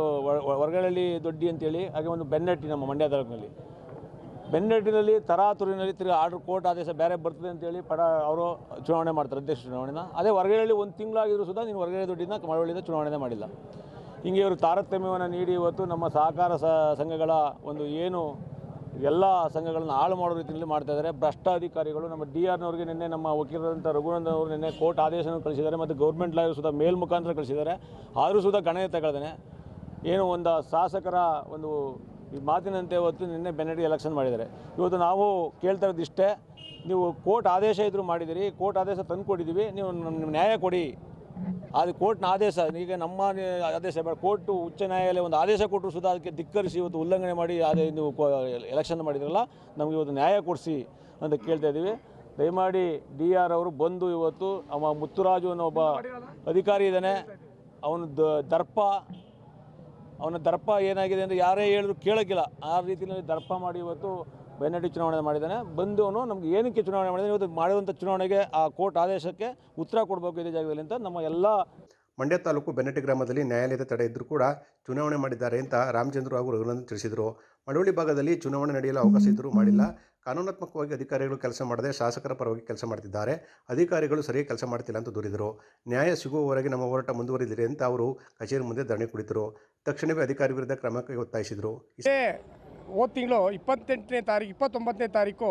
ಹೊರಗಡಳ್ಳಿ ದೊಡ್ಡಿ ಅಂತೇಳಿ, ಹಾಗೆ ಒಂದು ಬೆನ್ನಟ್ಟಿ ನಮ್ಮ ಮಂಡ್ಯ ತಾಲೂಕಿನಲ್ಲಿ. ಬೆನ್ನಟ್ಟಿನಲ್ಲಿ, ತರಾತುರಿನಲ್ಲಿ ತಿರುಗಿ ಆರ್ಡರ್ ಕೋರ್ಟ್ ಆದೇಶ ಬೇರೆ ಬರ್ತದೆ ಅಂತೇಳಿ ಪಡ, ಅವರು ಚುನಾವಣೆ ಮಾಡ್ತಾರೆ ಅಧ್ಯಕ್ಷ ಚುನಾವಣೆನ. ಅದೇ ಹೊರಗಡೆಯಲ್ಲಿ ಒಂದು ತಿಂಗಳಾಗಿದ್ರು ಸುಧಾ ನೀನು ಹೊರಗಡೆ ದುಡ್ಡಿನ ಮಳವಳ್ಳಿಯಿಂದ ಚುನಾವಣೆ ಮಾಡಿಲ್ಲ. ಹಿಂಗೆ ಇವರು ತಾರತಮ್ಯವನ್ನು ನೀಡಿ ಇವತ್ತು ನಮ್ಮ ಸಹಕಾರ ಸಂಘಗಳ ಒಂದು ಏನು, ಎಲ್ಲ ಸಂಘಗಳನ್ನು ಹಾಳು ಮಾಡೋ ರೀತಿಯಲ್ಲಿ ಮಾಡ್ತಾ ಇದ್ದಾರೆ. ಭ್ರಷ್ಟ ಅಧಿಕಾರಿಗಳು ನಮ್ಮ ಡಿ ಆರ್ನವ್ರಿಗೆ ನಿನ್ನೆ ನಮ್ಮ ವಕೀಲರಂಥ ರಘುನಂದನ್ ಅವರು ನಿನ್ನೆ ಕೋರ್ಟ್ ಆದೇಶವನ್ನು ಕಳಿಸಿದ್ದಾರೆ ಮತ್ತು ಗೌರ್ಮೆಂಟ್ ಲಾಯರ್ ಸುಧಾ ಮೇಲ್ ಮುಖಾಂತರ ಕಳಿಸಿದ್ದಾರೆ. ಆದರೂ ಸುಧಾ ಗಣನೆ ತಗೊಳ್ದೇನೆ. ಏನು ಒಂದು ಶಾಸಕರ ಒಂದು ಈ ಮಾತಿನಂತೆ ಇವತ್ತು ನಿನ್ನೆ ಬೆನ್ನಡಿ ಎಲೆಕ್ಷನ್ ಮಾಡಿದ್ದಾರೆ. ಇವತ್ತು ನಾವು ಕೇಳ್ತಾ ಇರೋದಿಷ್ಟೇ ನೀವು ಕೋರ್ಟ್ ಆದೇಶ ಇದ್ರೂ ಮಾಡಿದಿರಿ ಕೋರ್ಟ್ ಆದೇಶ ತಂದು ಕೊಟ್ಟಿದ್ದೀವಿ, ನೀವು ನಮ್ಮ ನ್ಯಾಯ ಕೊಡಿ. ಅದು ಕೋರ್ಟ್ನ ಆದೇಶ, ಈಗ ನಮ್ಮ ಆದೇಶ ಬೇಡ, ಕೋರ್ಟು ಉಚ್ಚ ನ್ಯಾಯಾಲಯ ಒಂದು ಆದೇಶ ಕೊಟ್ಟರು ಸುಧಾ ಅದಕ್ಕೆ ಧಿಕ್ಕರಿಸಿ ಇವತ್ತು ಉಲ್ಲಂಘನೆ ಮಾಡಿ ಅದೇ ನೀವು ಎಲೆಕ್ಷನ್ ಮಾಡಿದ್ರಲ್ಲ, ನಮಗೆ ಇವತ್ತು ನ್ಯಾಯ ಕೊಡಿಸಿ ಅಂತ ಕೇಳ್ತಾ ಇದ್ದೀವಿ. ದಯಮಾಡಿ ಡಿ ಆರ್ ಅವರು ಬಂದು ಇವತ್ತು, ಅವ ಮುತ್ತುರಾಜು ಅನ್ನೋ ಒಬ್ಬ ಅಧಿಕಾರಿ ಇದ್ದಾನೆ, ಅವನು ದರ್ಪ ಅವನ ದರ್ಪ ಏನಾಗಿದೆ ಅಂದರೆ ಯಾರೇ ಹೇಳಿದ್ರು ಕೇಳೋಕ್ಕಿಲ್ಲ. ಆ ರೀತಿಯಲ್ಲಿ ದರ್ಪ ಮಾಡಿ ಇವತ್ತು ಬೆನ್ನಡಿ ಚುನಾವಣೆ ಮಾಡಿದ್ದಾನೆ. ಬಂದು ಅವನು ನಮ್ಗೆ ಏನಕ್ಕೆ ಚುನಾವಣೆ ಮಾಡಿದ್ದಾನೆ ಇವತ್ತು ಮಾಡಿರುವಂಥ ಚುನಾವಣೆಗೆ ಆ ಕೋರ್ಟ್ ಆದೇಶಕ್ಕೆ ಉತ್ತರ ಕೊಡಬೇಕು ಇದೇ ಜಾಗದಲ್ಲಿ ಅಂತ ನಮ್ಮ ಎಲ್ಲ ಮಂಡ್ಯ ತಾಲೂಕು ಬೆನ್ನಟ್ಟಿ ಗ್ರಾಮದಲ್ಲಿ ನ್ಯಾಯಾಲಯದ ತಡೆ ಇದ್ದರೂ ಕೂಡ ಚುನಾವಣೆ ಮಾಡಿದ್ದಾರೆ ಅಂತ ರಾಮಚಂದ್ರ ಹಾಗೂ ರಘುನಂದನ್ ತಿಳಿಸಿದರು. ಮಳವಳ್ಳಿ ಭಾಗದಲ್ಲಿ ಚುನಾವಣೆ ನಡೆಯಲು ಅವಕಾಶ ಇದ್ದರೂ ಮಾಡಿಲ್ಲ. ಕಾನೂನಾತ್ಮಕವಾಗಿ ಅಧಿಕಾರಿಗಳು ಕೆಲಸ ಮಾಡದೆ ಶಾಸಕರ ಪರವಾಗಿ ಕೆಲಸ ಮಾಡ್ತಿದ್ದಾರೆ. ಅಧಿಕಾರಿಗಳು ಸರಿಯಾಗಿ ಕೆಲಸ ಮಾಡ್ತಿಲ್ಲ ಅಂತ ದೂರಿದರು. ನ್ಯಾಯ ಸಿಗುವವರೆಗೆ ನಮ್ಮ ಹೋರಾಟ ಮುಂದುವರಿದಿದೆ ಅಂತ ಅವರು ಕಚೇರಿ ಮುಂದೆ ಧರಣಿ ಕುಳಿತರು. ತಕ್ಷಣವೇ ಅಧಿಕಾರಿ ವಿರುದ್ಧ ಕ್ರಮಕ್ಕೆ ಒತ್ತಾಯಿಸಿದರು. ಹೋದ ತಿಂಗಳು ಇಪ್ಪತ್ತೆಂಟನೇ ತಾರೀಕು, ಇಪ್ಪತ್ತೊಂಬತ್ತನೇ ತಾರೀಕು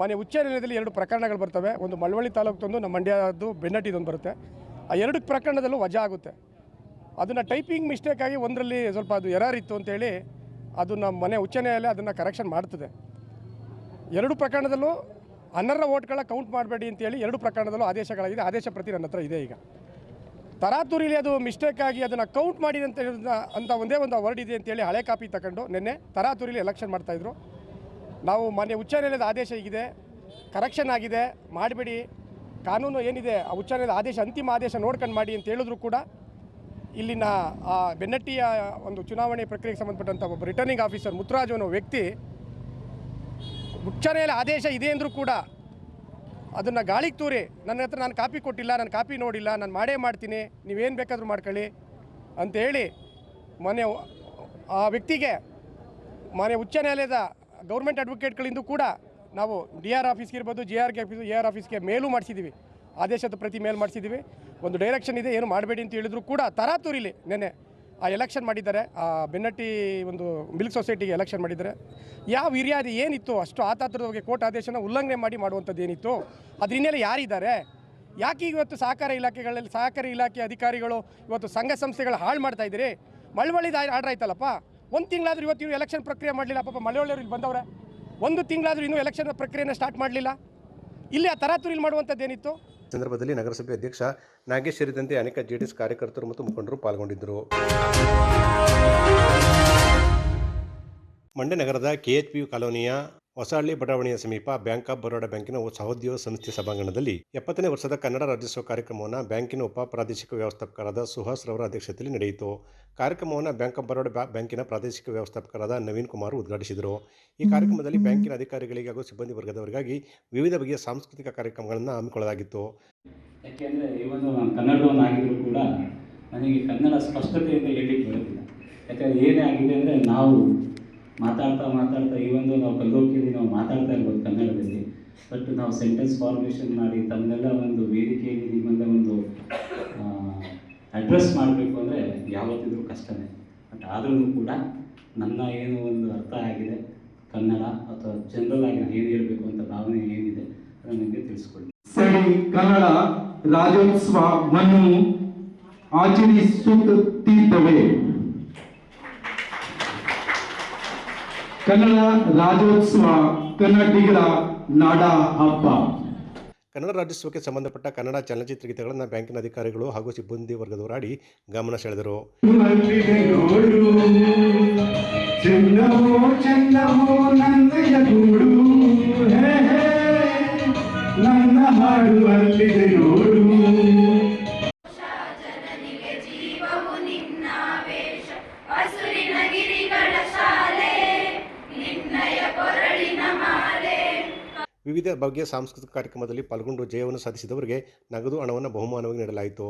ಮನೆ ಉಚ್ಚ ನ್ಯಾಯಾಲಯದಲ್ಲಿ ಎರಡು ಪ್ರಕರಣಗಳು ಬರ್ತವೆ. ಒಂದು ಮಳವಳ್ಳಿ ತಾಲೂಕ್ದೊಂದು ನಮ್ಮ ಮಂಡ್ಯದ್ದು ಬೆನ್ನಟ್ಟಿದೊಂದು ಬರುತ್ತೆ. ಆ ಎರಡು ಪ್ರಕರಣದಲ್ಲೂ ವಜಾ ಆಗುತ್ತೆ. ಅದನ್ನು ಟೈಪಿಂಗ್ ಮಿಸ್ಟೇಕ್ ಆಗಿ ಒಂದರಲ್ಲಿ ಸ್ವಲ್ಪ ಅದು ಇತ್ತು ಅಂತೇಳಿ ಅದು ನಮ್ಮ ಮನೆ ಉಚ್ಚ ನ್ಯಾಯಾಲಯ ಅದನ್ನು ಕರೆಕ್ಷನ್ ಮಾಡ್ತದೆ. ಎರಡು ಪ್ರಕರಣದಲ್ಲೂ ಅನರ್ಹ ಓಟ್ಗಳ ಕೌಂಟ್ ಮಾಡಬೇಡಿ ಅಂತೇಳಿ ಎರಡು ಪ್ರಕರಣದಲ್ಲೂ ಆದೇಶಗಳಾಗಿದೆ. ಆದೇಶ ಪ್ರತಿ ನನ್ನ ಹತ್ರ ಇದೆ ಈಗ. ತರಾತುರಿಲಿ ಅದು ಮಿಸ್ಟೇಕ್ ಆಗಿ ಅದನ್ನು ಕೌಂಟ್ ಮಾಡಿದೆ ಅಂತ ಅಂತ ಒಂದೇ ಒಂದು ವರ್ಡ್ ಇದೆ ಅಂತೇಳಿ ಹಳೆ ಕಾಪಿ ತಗೊಂಡು ನಿನ್ನೆ ತರಾತುರಿಲಿ ಎಲೆಕ್ಷನ್ ಮಾಡ್ತಾಯಿದ್ರು ನಾವು ಮಾನ್ಯ ಉಚ್ಚ ನ್ಯಾಯಾಲಯದ ಆದೇಶ ಈಗಿದೆ ಕರೆಕ್ಷನ್ ಆಗಿದೆ. ಮಾಡಬೇಡಿ. ಕಾನೂನು ಏನಿದೆ, ಆ ಉಚ್ಚ ನ್ಯಾಯಾಲಯದ ಆದೇಶ, ಅಂತಿಮ ಆದೇಶ ನೋಡ್ಕೊಂಡು ಮಾಡಿ ಅಂತ ಹೇಳಿದ್ರು ಕೂಡ ಇಲ್ಲಿನ ಆ ಬೆನ್ನಟ್ಟಿಯ ಒಂದು ಚುನಾವಣೆ ಪ್ರಕ್ರಿಯೆಗೆ ಸಂಬಂಧಪಟ್ಟಂಥ ಒಬ್ಬ ರಿಟರ್ನಿಂಗ್ ಆಫೀಸರ್ ಮುತ್ತುರಾಜು ಅನ್ನೋ ವ್ಯಕ್ತಿ ಉಚ್ಚ ನ್ಯಾಯಾಲಯ ಆದೇಶ ಇದೆ ಅಂದರೂ ಕೂಡ ಅದನ್ನು ಗಾಳಿಗೆ ತೂರಿ. ನನ್ನ ಹತ್ರ ನಾನು ಕಾಪಿ ಕೊಟ್ಟಿಲ್ಲ, ನಾನು ಕಾಪಿ ನೋಡಿಲ್ಲ, ನಾನು ಮಾಡೇ ಮಾಡ್ತೀನಿ. ನೀವೇನು ಬೇಕಾದರೂ ಮಾಡ್ಕೊಳ್ಳಿ ಅಂತೇಳಿ ಮೊನ್ನೆ ಆ ವ್ಯಕ್ತಿಗೆ ಮೊನ್ನೆ ಉಚ್ಚ ನ್ಯಾಯಾಲಯದ ಗೌರ್ಮೆಂಟ್ ಅಡ್ವೊಕೇಟ್ಗಳಿಂದ ಕೂಡ ನಾವು ಡಿ ಆರ್ ಆಫೀಸ್ಗೆ ಇರ್ಬೋದು, ಜಿ ಆರ್ಗೆ ಆಫೀಸು, ಎ ಆರ್ ಆಫೀಸ್ಗೆ ಮೇಲೂ ಮಾಡಿಸಿದ್ದೀವಿ ಆದೇಶದ ಪ್ರತಿ ಮೇಲ್ ಮಾಡಿಸಿದ್ದೀವಿ ಒಂದು ಡೈರೆಕ್ಷನ್ ಇದೆ, ಏನು ಮಾಡಬೇಡಿ ಅಂತ ಹೇಳಿದ್ರು ಕೂಡ ತರಾತುರಿಲಿ ನೆನ್ನೆ. ಆ ಎಲೆಕ್ಷನ್ ಮಾಡಿದ್ದಾರೆ, ಆ ಬೆನ್ನಟ್ಟಿ ಒಂದು ಮಿಲ್ಕ್ ಸೊಸೈಟಿಗೆ ಎಲೆಕ್ಷನ್ ಮಾಡಿದ್ದಾರೆ. ಯಾವ ಹಿರಿಯಾದಿ ಏನಿತ್ತು, ಅಷ್ಟು ಆತಾತರದವರಿಗೆ ಕೋರ್ಟ್ ಆದೇಶನ ಉಲ್ಲಂಘನೆ ಮಾಡಿ ಮಾಡುವಂಥದ್ದು ಏನಿತ್ತು, ಅದ್ರ ಹಿನ್ನೆಲೆ ಯಾರಿದ್ದಾರೆ? ಯಾಕೆ ಇವತ್ತು ಸಹಕಾರ ಇಲಾಖೆಗಳಲ್ಲಿ, ಸಹಕಾರಿ ಇಲಾಖೆ ಅಧಿಕಾರಿಗಳು ಇವತ್ತು ಸಂಘ ಸಂಸ್ಥೆಗಳು ಹಾಳು ಮಾಡ್ತಾ ಇದ್ದೀರಿ? ಮಳವಳ್ಳಿದ ಆರ್ಡ್ರ್ ಆಯ್ತಲ್ಲಪ್ಪ? ಒಂದು ತಿಂಗಳಾದ್ರೂ ಇವತ್ತು ಇವ್ರು ಎಲೆಕ್ಷನ್ ಪ್ರಕ್ರಿಯೆ ಮಾಡಲಿಲ್ಲ, ಪಾಪ ಮಳವಳ್ಳಿಯವರು ಇಲ್ಲಿ ಬಂದವ್ರೆ. ಒಂದು ತಿಂಗಳಾದ್ರೂ ಇನ್ನೂ ಎಲೆಕ್ಷನ್ ಪ್ರಕ್ರಿಯೆನ ಸ್ಟಾರ್ಟ್ ಮಾಡಲಿಲ್ಲ? ಇಲ್ಲಿ ಆ ತರಾತುರಿಲಿ ಮಾಡುವಂಥದ್ದು ಏನಿತ್ತು? ಸಂದರ್ಭದಲ್ಲಿ ನಗರಸಭೆ ಅಧ್ಯಕ್ಷ ನಾಗೇಶ್ ಸೇರಿದಂತೆ ಅನೇಕ ಜೆಡಿಎಸ್ ಕಾರ್ಯಕರ್ತರು ಮತ್ತು ಮುಖಂಡರು ಪಾಲ್ಗೊಂಡಿದ್ದರು. ಮಂಡ್ಯ ನಗರದ ಕೆಎಚ್ ಪಿ ಕಾಲೋನಿಯ ಹೊಸಹಳ್ಳಿ ಬಡಾವಣೆಯ ಸಮೀಪ ಬ್ಯಾಂಕ್ ಆಫ್ ಬರೋಡಾ ಬ್ಯಾಂಕಿನ ಸಹೋದ್ಯೋಗ ಸಂಸ್ಥೆ ಸಭಾಂಗಣದಲ್ಲಿ ಎಪ್ಪತ್ತನೇ ವರ್ಷದ ಕನ್ನಡ ರಾಜ್ಯೋತ್ಸವ ಕಾರ್ಯಕ್ರಮವನ್ನು ಬ್ಯಾಂಕಿನ ಉಪ ಪ್ರಾದೇಶಿಕ ವ್ಯವಸ್ಥಾಪಕರಾದ ಸುಹಾಸ್ ರವರ ಅಧ್ಯಕ್ಷತೆಯಲ್ಲಿ ನಡೆಯಿತು. ಕಾರ್ಯಕ್ರಮವನ್ನು ಬ್ಯಾಂಕ್ ಆಫ್ ಬರೋಡಾ ಬ್ಯಾಂಕಿನ ಪ್ರಾದೇಶಿಕ ವ್ಯವಸ್ಥಾಪಕರಾದ ನವೀನ್ ಕುಮಾರ್ ಉದ್ಘಾಟಿಸಿದರು. ಈ ಕಾರ್ಯಕ್ರಮದಲ್ಲಿ ಬ್ಯಾಂಕಿನ ಅಧಿಕಾರಿಗಳಿಗೆ ಹಾಗೂ ಸಿಬ್ಬಂದಿ ವರ್ಗದವರಿಗಾಗಿ ವಿವಿಧ ಬಗೆಯ ಸಾಂಸ್ಕೃತಿಕ ಕಾರ್ಯಕ್ರಮಗಳನ್ನು ಹಮ್ಮಿಕೊಳ್ಳಲಾಗಿತ್ತು. ಕೂಡ ನನಗೆ ಕನ್ನಡ ಸ್ಪಷ್ಟತೆಯಿಂದ ಏನೇ ಆಗಿದೆ ಅಂದರೆ ನಾವು ಮಾತಾಡ್ತಾ ಮಾತಾಡ್ತಾ ಈ ಒಂದು ನಾವು ಕಲ್ಲೋಕಿಯಲ್ಲಿ ನಾವು ಮಾತಾಡ್ತಾ ಇರ್ಬೋದು ಕನ್ನಡದಲ್ಲಿ. ಬಟ್ ನಾವು ಸೆಂಟೆನ್ಸ್ ಫಾರ್ಮೇಷನ್ ಮಾಡಿ ತಮ್ಮನ್ನೆಲ್ಲ ಒಂದು ವೇದಿಕೆಯಲ್ಲಿ ನಿಮ್ಮನ್ನ ಒಂದು ಅಡ್ರೆಸ್ ಮಾಡಬೇಕು ಅಂದರೆ ಯಾವತ್ತಿದ್ರೂ ಕಷ್ಟನೇ. ಬಟ್ ಆದ್ರೂ ಕೂಡ ನನ್ನ ಏನು ಒಂದು ಅರ್ಥ ಆಗಿದೆ, ಕನ್ನಡ ಅಥವಾ ಜನರಲ್ ಆಗಿ ನಾನು ಏನು ಹೇಳಬೇಕು ಅಂತ ಭಾವನೆ ಏನಿದೆ, ಅದನ್ನು ನಿಮಗೆ ತಿಳಿಸ್ಕೊಡಿ ಸರಿ, ಕನ್ನಡ ರಾಜ್ಯೋತ್ಸವವನ್ನು ಆಚರಿಸುತ್ತಿದ್ದೇವೆ. ಕನ್ನಡ ರಾಜ್ಯೋತ್ಸವ ಕನ್ನಡಿಗರ ನಾಡ ಹಬ್ಬ. ಕನ್ನಡ ರಾಜ್ಯೋತ್ಸವಕ್ಕೆ ಸಂಬಂಧಪಟ್ಟ ಕನ್ನಡ ಚಲನಚಿತ್ರ ಗೀತೆಗಳನ್ನು ಬ್ಯಾಂಕಿನ ಅಧಿಕಾರಿಗಳು ಹಾಗೂ ಸಿಬ್ಬಂದಿ ವರ್ಗದವರಾಡಿ ಗಮನ ಸೆಳೆದರು. ನನ್ನ ಹಾಡು ಅಲ್ಲಿದೆ ನೋಡು. ವಿವಿಧ ಬಗೆಯ ಸಾಂಸ್ಕೃತಿಕ ಕಾರ್ಯಕ್ರಮದಲ್ಲಿ ಪಾಲ್ಗೊಂಡು ಜಯವನ್ನು ಸಾಧಿಸಿದವರಿಗೆ ನಗದು ಹಣವನ್ನು ಬಹುಮಾನವಾಗಿ ನೀಡಲಾಯಿತು.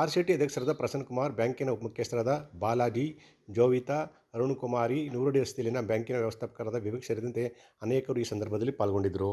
ಆರ್ ಟಿ ಅಧ್ಯಕ್ಷರಾದ ಪ್ರಸನ್ನ ಕುಮಾರ್, ಬ್ಯಾಂಕಿನ ಉಪಮುಖ್ಯಸ್ಥರಾದ ಬಾಲಾಜಿ, ಜೋವಿತಾ ಅರುಣ್ ಕುಮಾರಿ ನೂರಡಿ ರಸ್ತೆಯಲ್ಲಿನ ಬ್ಯಾಂಕಿನ ವ್ಯವಸ್ಥಾಪಕರಾದ ವಿವೇಕ್ ಸೇರಿದಂತೆ ಅನೇಕರು ಈ ಸಂದರ್ಭದಲ್ಲಿ ಪಾಲ್ಗೊಂಡಿದ್ದರು.